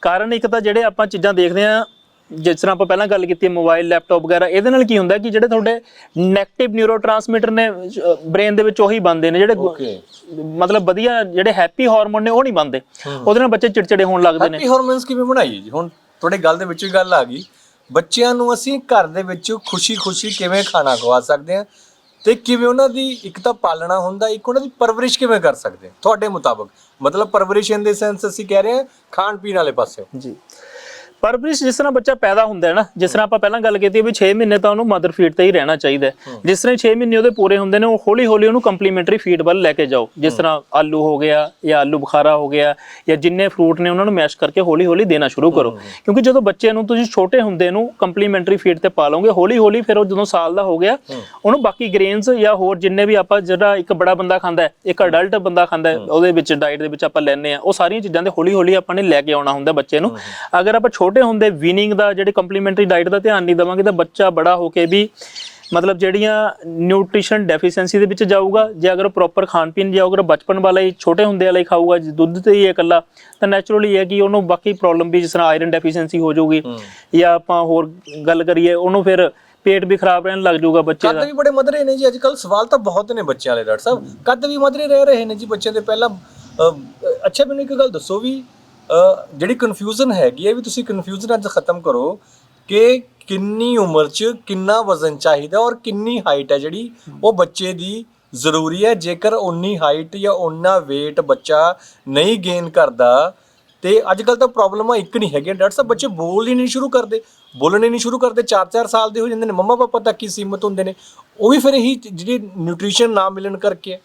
ਕਾਰਨ ਇੱਕ ਤਾਂ ਜਿਹੜੇ ਆਪਾਂ ਚੀਜ਼ਾਂ ਦੇਖਦੇ ਆ ਜਿਸ ਤਰ੍ਹਾਂ ਆਪਾਂ ਪਹਿਲਾਂ ਗੱਲ ਕੀਤੀ ਮੋਬਾਈਲ ਲੈਪਟਾਪ ਵਗੈਰਾ ਇਹਦੇ ਨਾਲ ਕੀ ਹੁੰਦਾ ਕਿ ਜਿਹੜੇ ਤੁਹਾਡੇ ਨੈਗੇਟਿਵ ਨਿਊਰੋਟ੍ਰਾਂਸਮੀਟਰ ਨੇ ਬ੍ਰੇਨ ਦੇ ਵਿੱਚ ਉਹੀ ਬੰਦੇ ਨੇ ਜਿਹੜੇ ਮਤਲਬ ਵਧੀਆ ਜਿਹੜੇ ਹੈਪੀ ਹਾਰਮੋਨ ਨੇ ਉਹ ਨਹੀਂ ਬੰਦੇ ਉਹਦੇ ਨਾਲ ਬੱਚੇ ਚਿੜਚਿੜੇ ਹੋਣ ਲੱਗਦੇ ਨੇ। ਹੈਪੀ ਹਾਰਮੋਨਸ ਕਿਵੇਂ ਬਣਾਈਏ ਜੀ? ਹੁਣ ਤੁਹਾਡੇ ਗੱਲ ਦੇ ਵਿੱਚ ਹੀ ਗੱਲ ਆ ਗਈ। ਬੱਚਿਆਂ ਨੂੰ ਅਸੀਂ ਘਰ ਦੇ ਵਿੱਚ ਖੁਸ਼ੀ-ਖੁਸ਼ੀ ਕਿਵੇਂ ਖਾਣਾ ਖਵਾ ਸਕਦੇ ਹਾਂ ਤੇ ਕਿਵੇਂ ਉਹਨਾਂ ਦੀ ਇੱਕ ਤਾਂ ਪਾਲਣਾ ਹੁੰਦਾ ਇੱਕ ਉਹਨਾਂ ਦੀ ਪਰਵਰਿਸ਼ ਕਿਵੇਂ ਕਰ ਸਕਦੇ ਤੁਹਾਡੇ ਮੁਤਾਬਕ। ਮਤਲਬ ਪਰਵਰਿਸ਼ ਇਨ ਦੇ ਸੈਂਸ ਅਸੀਂ ਕਹਿ ਰਹੇ ਹਾਂ ਖਾਣ ਪੀਣ ਵਾਲੇ ਪਾਸੇ ਜੀ। ਪਰਵਰਿਸ਼ ਜਿਸ ਤਰ੍ਹਾਂ ਬੱਚਾ ਪੈਦਾ ਹੁੰਦਾ ਹੈ ਨਾ ਜਿਸ ਤਰ੍ਹਾਂ ਆਪਾਂ ਪਹਿਲਾਂ ਗੱਲ ਕੀਤੀ ਵੀ 6 ਮਹੀਨੇ ਤਾਂ ਉਹਨੂੰ ਮਦਰ ਫੀਡ ਤੇ ਹੀ ਰਹਿਣਾ ਚਾਹੀਦਾ ਹੈ। ਜਿਸ ਤਰ੍ਹਾਂ 6 ਮਹੀਨੇ ਉਹਦੇ ਪੂਰੇ ਹੁੰਦੇ ਨੇ ਉਹ ਹੌਲੀ ਹੌਲੀ ਉਹਨੂੰ ਕੰਪਲੀਮੈਂਟਰੀ ਫੀਡ ਵੱਲ ਲੈ ਕੇ ਜਾਓ। ਜਿਸ ਤਰ੍ਹਾਂ ਆਲੂ ਹੋ ਗਿਆ ਜਾਂ ਆਲੂ ਬੁਖਾਰਾ ਹੋ ਗਿਆ ਜਾਂ ਜਿੰਨੇ ਫਰੂਟ ਨੇ ਉਹਨਾਂ ਨੂੰ ਮੈਸ਼ ਕਰਕੇ ਹੌਲੀ ਹੌਲੀ ਦੇਣਾ ਸ਼ੁਰੂ ਕਰੋ। ਕਿਉਂਕਿ ਜਦੋਂ ਬੱਚੇ ਨੂੰ ਤੁਸੀਂ ਛੋਟੇ ਹੁੰਦੇ ਨੂੰ ਕੰਪਲੀਮੈਂਟਰੀ ਫੀਡ ਤੇ ਪਾ ਲਓਗੇ ਹੌਲੀ ਹੌਲੀ ਫਿਰ ਉਹ ਜਦੋਂ ਸਾਲ ਦਾ ਹੋ ਗਿਆ ਉਹਨੂੰ ਬਾਕੀ ਗ੍ਰੇਨਸ ਜਾਂ ਹੋਰ ਜਿੰਨੇ ਵੀ ਆਪਾਂ ਜਿਹੜਾ ਇੱਕ ਬੜਾ ਬੰਦਾ ਖਾਂਦਾ ਹੈ ਇੱਕ ਅਡਲਟ ਬੰਦਾ ਖਾਂਦਾ ਹੈ ਉਹਦੇ ਵਿੱਚ ਡਾਈਟ ਦੇ ਵਿੱਚ ਆਪਾਂ ਲੈਂਦੇ ਆ ਉਹ ਸਾਰੀਆਂ ਚੀਜ਼ਾਂ ਦੇ ਹੌਲੀ ਹੌਲੀ ਆਪਾਂ ਨੇ ਲੈ ਕੇ ਆਉਣਾ ਹੁੰਦਾ ਬੱਚੇ ਨੂੰ। ਅਗਰ ਆਪਾਂ ਛੋਟੇ ਹੁੰਦੇ ਵੀਨਿੰਗ ਦਾ ਜਿਹੜੇ ਕੰਪਲੀਮੈਂਟਰੀ ਡਾਈਟ ਦਾ ਧਿਆਨ ਨਹੀਂ ਦੇਵਾਂਗੇ ਤਾਂ ਬੱਚਾ ਬੜਾ ਹੋ ਕੇ ਵੀ ਮਤਲਬ ਜਿਹੜੀਆਂ ਨਿਊਟ੍ਰੀਸ਼ਨ ਡੈਫੀਸ਼ੀਐਂਸੀ ਦੇ ਵਿੱਚ ਜਾਊਗਾ ਜੇ ਅਗਰ ਪ੍ਰੋਪਰ ਖਾਣ ਪੀਣ ਜਾਊਗਾ ਬਚਪਨ ਵਾਲਾ ਹੀ ਛੋਟੇ ਹੁੰਦੇ ਵਾਲਾ ਹੀ ਖਾਊਗਾ ਜੇ ਦੁੱਧ ਤੇ ਹੀ ਇਕੱਲਾ ਤਾਂ ਨੈਚੁਰਲੀ ਹੈ ਕਿ ਉਹਨੂੰ ਬਾਕੀ ਪ੍ਰੋਬਲਮ ਵੀ ਜਿਸ ਤਰ੍ਹਾਂ ਆਇਰਨ ਡੈਫੀਸ਼ੀਐਂਸੀ ਹੋ ਜਾਊਗੀ ਜਾਂ ਆਪਾਂ ਹੋਰ ਗੱਲ ਕਰੀਏ ਉਹਨੂੰ ਫਿਰ ਪੇਟ ਵੀ ਖਰਾਬ ਰਹਿਣ ਲੱਗ ਜਾਊਗਾ ਬੱਚੇ ਕੱਦ ਦਾ। ਵੀ ਬੜੇ ਮਧਰੇ ਨੇ ਜੀ ਅੱਜ ਕੱਲ ਸਵਾਲ ਤਾਂ ਬਹੁਤ ਨੇ ਬੱਚਿਆਂ ਵਾਲੇ ਡਾਕਟਰ ਸਾਹਿਬ। ਕੱਦ ਵੀ ਮਧਰੇ ਰਹਿ ਰਹੇ ਨੇ ਜੀ ਬੱਚਿਆਂ ਦੇ ਪਹਿਲਾਂ ਅੱਛਾ ਮੈਨੂੰ ਇੱਕ ਗੱਲ ਦੱਸੋ ਵੀ ਜਿਹੜੀ ਕਨਫਿਊਜ਼ਨ ਹੈਗੀ ਹੈ ਵੀ ਤੁਸੀਂ ਕਨਫਿਊਜ਼ਨ ਅੱਜ ਖਤਮ ਕਰੋ ਕਿ ਕਿੰਨੀ ਉਮਰ 'ਚ ਕਿੰਨਾ ਵਜ਼ਨ ਚਾਹੀਦਾ ਔਰ ਕਿੰਨੀ ਹਾਈਟ ਹੈ ਜਿਹੜੀ ਉਹ ਬੱਚੇ ਦੀ ਜ਼ਰੂਰੀ ਹੈ। ਜੇਕਰ ਉਨੀ ਹਾਈਟ ਜਾਂ ਉਨਾ weight ਬੱਚਾ ਨਹੀਂ ਗੇਨ ਕਰਦਾ, ਤੇ ਅੱਜ ਕੱਲ ਤਾਂ ਪ੍ਰੋਬਲਮਾਂ ਇੱਕ ਨਹੀਂ ਹੈਗੀਆਂ। ਡਾਕਟਰ ਸਾਹਿਬ, ਬੱਚੇ ਬੋਲ ਹੀ ਨਹੀਂ ਸ਼ੁਰੂ ਕਰਦੇ, ਬੋਲਣੇ ਨਹੀਂ ਸ਼ੁਰੂ ਕਰਦੇ। 4-4 ਸਾਲ ਦੇ ਹੋ ਜਾਂਦੇ ਨੇ। ਮੰਮਾ ਪਾਪਾ ਤੱਕ ਹੀ ਸੀਮਤ ਹੁੰਦੇ ਨੇ। ਉਹ ਵੀ ਫਿਰ ਇਹੀ ਜਿਹੜੀ ਨਿਊਟ੍ਰੀਸ਼ਨ ਨਾ ਮਿਲਣ ਕਰਕੇ।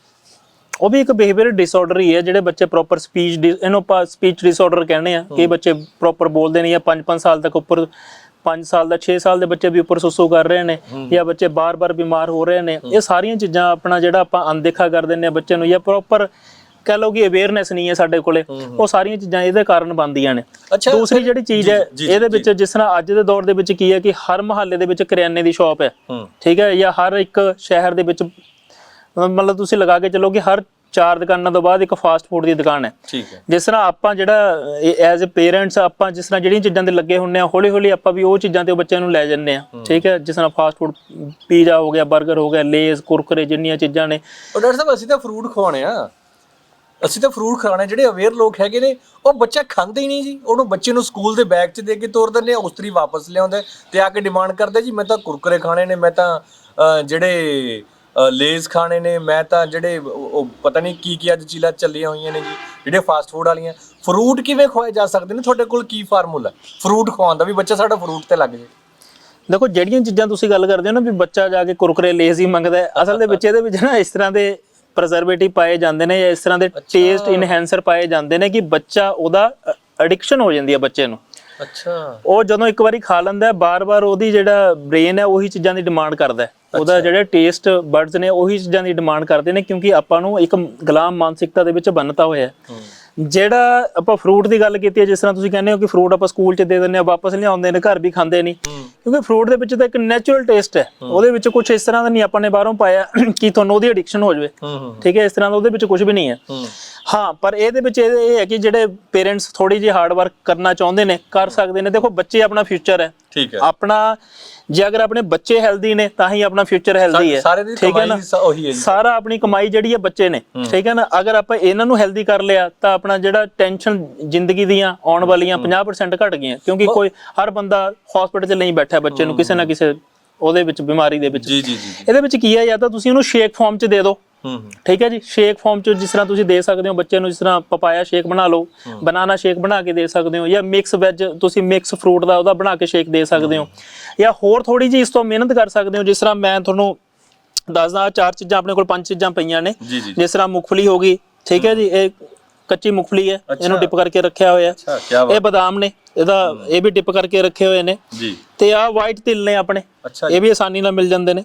ਉਹ ਵੀ ਇੱਕ ਬਿਹੇਵੀਅਰ ਡਿਸਆਰਡਰ ਹੀ ਹੈ ਜਿਹੜੇ ਬੱਚੇ ਪ੍ਰੋਪਰ ਸਪੀਚ ਇਹਨੂੰ ਆਪਾਂ ਸਪੀਚ ਡਿਸਆਰਡਰ ਕਹਿੰਦੇ ਆ ਕਿ ਬੱਚੇ ਪ੍ਰੋਪਰ ਬੋਲਦੇ ਨਹੀਂ ਜਾਂ 5-5 ਸਾਲ ਤੱਕ ਉੱਪਰ 5 ਸਾਲ ਦਾ 6 ਸਾਲ ਦੇ ਬੱਚੇ ਵੀ ਉੱਪਰ ਸੁਸੂ ਕਰ ਰਹੇ ਨੇ ਜਾਂ ਬੱਚੇ ਬਾਰ-ਬਾਰ ਬਿਮਾਰ ਹੋ ਰਹੇ ਨੇ ਇਹ ਸਾਰੀਆਂ ਚੀਜ਼ਾਂ ਆਪਣਾ ਜਿਹੜਾ ਆਪਾਂ ਅਣਦੇਖਾ ਕਰ ਦਿੰਦੇ ਆ ਬੱਚੇ ਨੂੰ ਜਾਂ ਪ੍ਰੋਪਰ ਕਹਿ ਲਓ ਕਿ ਅਵੇਅਰਨੈਸ ਨਹੀਂ ਹੈ ਸਾਡੇ ਕੋਲੇ ਉਹ ਸਾਰੀਆਂ ਚੀਜ਼ਾਂ ਇਹਦੇ ਕਾਰਨ ਬਣਦੀਆਂ ਨੇ। ਦੂਸਰੀ ਜਿਹੜੀ ਚੀਜ਼ ਹੈ ਇਹਦੇ ਵਿੱਚ ਜਿਸ ਤਰ੍ਹਾਂ ਅੱਜ ਦੇ ਦੌਰ ਦੇ ਵਿੱਚ ਕੀ ਹੈ ਕਿ ਹਰ ਮਹੱਲੇ ਦੇ ਵਿੱਚ ਕਰਿਆਨੇ ਦੀ ਸ਼ਾਪ ਹੈ ਹੂੰ। ਠੀਕ ਹੈ ਜਾਂ ਹਰ ਇੱਕ ਸ਼ਹਿਰ ਦੇ ਵਿੱਚ ਮਤਲਬ ਤੁਸੀਂ ਲਗਾ ਕੇ ਚੱਲੋ ਕਿ ਹਰ ਚਾਰ ਦੁਕਾਨਾਂ ਤੋਂ ਬਾਅਦ ਇੱਕ ਫਾਸਟ ਫੂਡ ਦੀ ਦੁਕਾਨ ਹੈ। ਠੀਕ ਹੈ। ਜਿਸ ਤਰ੍ਹਾਂ ਆਪਾਂ ਜਿਹੜਾ ਐਜ਼ ਅ ਪੇਰੈਂਟਸ ਆਪਾਂ ਜਿਸ ਤਰ੍ਹਾਂ ਜਿਹੜੀਆਂ ਚੀਜ਼ਾਂ ਤੇ ਲੱਗੇ ਹੁੰਨੇ ਆ ਹੌਲੀ ਹੌਲੀ ਆਪਾਂ ਵੀ ਉਹ ਚੀਜ਼ਾਂ ਤੇ ਬੱਚਿਆਂ ਨੂੰ ਲੈ ਜੰਨੇ ਆ ਠੀਕ ਹੈ ਜਿਸ ਤਰ੍ਹਾਂ ਫਾਸਟ ਫੂਡ ਪੀਜ਼ਾ ਹੋ ਗਿਆ 버ਗਰ ਹੋ ਗਿਆ ਲੇਜ਼ ਕੁਰਕਰੇ ਜਿੰਨੀਆਂ ਚੀਜ਼ਾਂ ਨੇ। ਉਹ ਡਾਕਟਰ ਸਾਹਿਬ ਅਸੀਂ ਤਾਂ ਫਰੂਟ ਖਵਾਉਣੇ ਆ। ਅਸੀਂ ਤਾਂ ਫਰੂਟ ਖਾਣੇ ਜਿਹੜੇ ਅਵੇਅਰ ਲੋਕ ਹੈਗੇ ਨੇ ਉਹ ਬੱਚਾ ਖਾਂਦੇ ਹੀ ਨਹੀਂ ਜੀ। ਉਹਨੂੰ ਬੱਚੇ ਨੂੰ ਸਕੂਲ ਦੇ ਬੈਗ 'ਚ ਦੇ ਕੇ ਤੋਰ ਦਿੰਦੇ ਆ ਉਸਤਰੀ ਵਾਪਸ ਲਿਆਉਂਦੇ। ਤੇ ਆ ਕੇ ਡਿਮਾਂਡ ਕਰਦੇ ਜੀ ਮੈਂ ਤਾਂ ਕੁਰਕਰੇ ਖਾਣੇ ਨੇ ਮੈਂ ਤਾਂ ਜਿਹੜੇ ਲੇਜ਼ ਖਾਣੇ ਨੇ ਮੈਂ ਤਾਂ ਜਿਹੜੇ ਉਹ ਪਤਾ ਨਹੀਂ ਕੀ ਕੀ ਅੱਜ ਚੀਜ਼ਾਂ ਚੱਲੀਆਂ ਹੋਈਆਂ ਨੇ ਜੀ ਜਿਹੜੇ ਫਾਸਟ ਫੂਡ ਵਾਲੀਆਂ। ਫਰੂਟ ਕਿਵੇਂ ਖਵਾਏ ਜਾ ਸਕਦੇ ਨੇ? ਤੁਹਾਡੇ ਕੋਲ ਕੀ ਫਾਰਮੂਲਾ ਫਰੂਟ ਖਵਾਉਣ ਦਾ ਵੀ ਬੱਚਾ ਸਾਡਾ ਫਰੂਟ ਤੇ ਲੱਗ ਜੇ। ਦੇਖੋ ਜਿਹੜੀਆਂ ਚੀਜ਼ਾਂ ਤੁਸੀਂ ਗੱਲ ਕਰਦੇ ਹੋ ਨਾ ਵੀ ਬੱਚਾ ਜਾ ਕੇ ਕੁਰਕਰੇ ਲੇਜ਼ ਹੀ ਮੰਗਦਾ ਅਸਲ ਦੇ ਵਿੱਚ ਇਹਦੇ ਵਿੱਚ ਨਾ ਇਸ ਤਰ੍ਹਾਂ ਦੇ ਪ੍ਰੈਜ਼ਰਵੇਟਿਵ ਪਾਏ ਜਾਂਦੇ ਨੇ ਜਾਂ ਇਸ ਤਰ੍ਹਾਂ ਦੇ ਟੇਸਟ ਇਨਹੈਂਸਰ ਪਾਏ ਜਾਂਦੇ ਨੇ ਕਿ ਬੱਚਾ ਉਹਦਾ ਐਡਿਕਸ਼ਨ ਹੋ ਜਾਂਦੀ ਹੈ ਬੱਚੇ ਨੂੰ। ਅੱਛਾ। ਉਹ ਜਦੋਂ ਇੱਕ ਵਾਰੀ ਖਾ ਲੈਂਦਾ ਬਾਰ-ਬਾਰ ਉਹਦੀ ਜਿਹੜਾ ਬ੍ਰੇਨ ਹੈ ਉਹੀ ਚੀਜ਼ਾਂ ਦੀ ਡਿਮਾਂਡ ਕਰਦਾ ਹੈ। ਉਹਦਾ ਜਿਹੜਾ ਟੇਸਟ ਬਰਡਸ ਨੇ ਉਹੀ ਚੀਜ਼ਾਂ ਦੀ ਡਿਮਾਂਡ ਕਰਦੇ ਨੇ ਕਿਉਂਕਿ ਆਪਾਂ ਨੂੰ ਇੱਕ ਗੁਲਾਮ ਮਾਨਸਿਕਤਾ ਦੇ ਵਿੱਚ ਬੰਨਤਾ ਹੋਇਆ ਹੈ। ਜਿਹੜਾ ਆਪਾਂ ਫਰੂਟ ਦੀ ਗੱਲ ਕੀਤੀ ਹੈ ਜਿਸ ਤਰ੍ਹਾਂ ਤੁਸੀਂ ਕਹਿੰਦੇ ਹੋ ਕਿ ਫਰੂਟ ਆਪਾਂ ਸਕੂਲ 'ਚ ਦੇ ਦਿੰਦੇ ਆ ਵਾਪਸ ਲਿਆਉਂਦੇ ਨੇ ਘਰ ਵੀ ਖਾਂਦੇ ਨਹੀਂ। ਕਿਉਂਕਿ ਫਰੂਟ ਦੇ ਵਿੱਚ ਤਾਂ ਇੱਕ ਨੈਚੁਰਲ ਟੇਸਟ ਹੈ। ਉਹਦੇ ਵਿੱਚ ਕੁਝ ਇਸ ਤਰ੍ਹਾਂ ਦਾ ਨਹੀਂ ਆਪਾਂ ਨੇ ਬਾਹਰੋਂ ਪਾਇਆ ਕਿ ਤੁਹਾਨੂੰ ਉਹਦੀ ਐਡਿਕਸ਼ਨ ਹੋ ਜਾਵੇ। ਠੀਕ ਹੈ ਇਸ ਤਰ੍ਹਾਂ ਦਾ ਉਹਦੇ ਵਿੱਚ ਕੁਝ ਵੀ ਨਹੀਂ ਹੈ। ਹੂੰ। ਪਰ ਇਹਦੇ ਵਿੱਚ ਇਹ ਇਹ ਹੈ ਕਿ ਜਿਹੜੇ ਪੇਰੈਂਟਸ ਥੋੜੀ ਜਿਹੀ ਹਾਰਡ ਵਰਕ ਕਰਨਾ ਚਾਹੁੰਦੇ ਨੇ ਕਰ ਸਕਦੇ ਨੇ। ਦੇਖੋ ਬੱਚੇ ਆਪਣਾ ਫਿਊਚਰ ਹੈ। ਠੀਕ ਹੈ। ਆਪਣਾ ਜੇ ਅਗਰ ਆਪਣੇ ਬੱਚੇ ਹੈਲਦੀ ਨੇ ਤਾਂ ਹੀ ਆਪਣਾ ਫਿਊਚਰ ਹੈਲਦੀ ਹੈ। ਸਾਰੇ ਦੀ ਹੈ ਨਾ? ਕਮਾਈ ਸ- ਉਹੀ ਹੈ ਜੀ। ਸਾਰਾ ਆਪਣੀ ਕਮਾਈ ਜਿਹੜੀ ਹੈ ਬੱਚੇ ਨੇ। ਠੀਕ ਹੈ ਨਾ? ਅਗਰ ਆਪਾਂ ਇਹਨਾਂ ਨੂੰ ਹੈਲਦੀ ਕਰ ਲਿਆ ਤਾਂ ਆਪਣਾ ਜਿਹੜਾ ਟੈਨਸ਼ਨ ਜ਼ਿੰਦਗੀ ਦੀਆਂ ਆਉਣ ਵਾਲੀਆਂ 50% ਘਟ ਗਈਆਂ। ਕਿਉਂਕਿ ਕੋਈ ਹਰ ਬੰਦਾ ਹਸਪੀਟਲ 'ਚ ਨਹੀਂ ਬੈਠਾ ਬੱਚੇ ਨੂੰ ਕਿਸੇ ਨਾ ਕਿਸੇ ਉਹਦੇ ਵਿੱਚ ਬਿਮਾਰੀ ਦੇ ਵਿੱਚ। ਜੀ ਜੀ ਜੀ। ਇਹਦੇ ਵਿੱਚ ਕੀ ਹੈ? ਜਾਂ ਤਾਂ ਤੁਸੀਂ ਉਹਨੂੰ ਸ਼ੇਕ ਫਾਰਮ 'ਚ ਦੇ ਦਿਓ। ਹੂੰ ਠੀਕ ਹੈ ਜੀ? ਸ਼ੇਕ ਫਾਰਮ ਚ ਜਿਸ ਤਰ੍ਹਾਂ ਤੁਸੀਂ ਦੇ ਸਕਦੇ ਹੋ ਬੱਚੇ ਨੂੰ ਜਿਸ ਤਰ੍ਹਾਂ ਪਪਾਇਆ ਸ਼ੇਕ ਬਣਾ ਲਓ ਬਨਾਨਾ ਸ਼ੇਕ ਬਣਾ ਕੇ ਦੇ ਸਕਦੇ ਹੋ ਜਾਂ ਮਿਕਸ ਵੈਜ ਤੁਸੀਂ ਮਿਕਸ ਫਰੂਟ ਦਾ ਉਹਦਾ ਬਣਾ ਕੇ ਸ਼ੇਕ ਦੇ ਸਕਦੇ ਹੋ। ਜਾਂ ਹੋਰ ਥੋੜੀ ਜੀ ਇਸ ਤੋਂ ਮਿਹਨਤ ਕਰ ਸਕਦੇ ਹੋ ਜਿਸ ਤਰ੍ਹਾਂ ਮੈਂ ਤੁਹਾਨੂੰ ਦੱਸਦਾ ਚਾਰ ਚੀਜ਼ਾਂ ਆਪਣੇ ਕੋਲ ਪੰਜ ਚੀਜ਼ਾਂ ਪਈਆਂ ਨੇ ਜਿਸ ਤਰ੍ਹਾਂ ਮੂੰਗਫਲੀ ਹੋ ਗਈ ਠੀਕ ਹੈ ਜੀ? ਇਹ ਕੱਚੀ ਮੂੰਗਫਲੀ ਹੈ ਇਹਨੂੰ ਡਿਪ ਕਰਕੇ ਰੱਖਿਆ ਹੋਇਆ ਇਹ ਬਦਾਮ ਨੇ ਇਹਦਾ ਇਹ ਵੀ ਡਿਪ ਕਰਕੇ ਰੱਖੇ ਹੋਏ ਨੇ। ਜੀ। ਤੇ ਆਹ ਵਾਈਟ ਤਿਲ ਨੇ ਆਪਣੇ ਇਹ ਵੀ ਆਸਾਨੀ ਨਾਲ ਮਿਲ ਜਾਂਦੇ ਨੇ।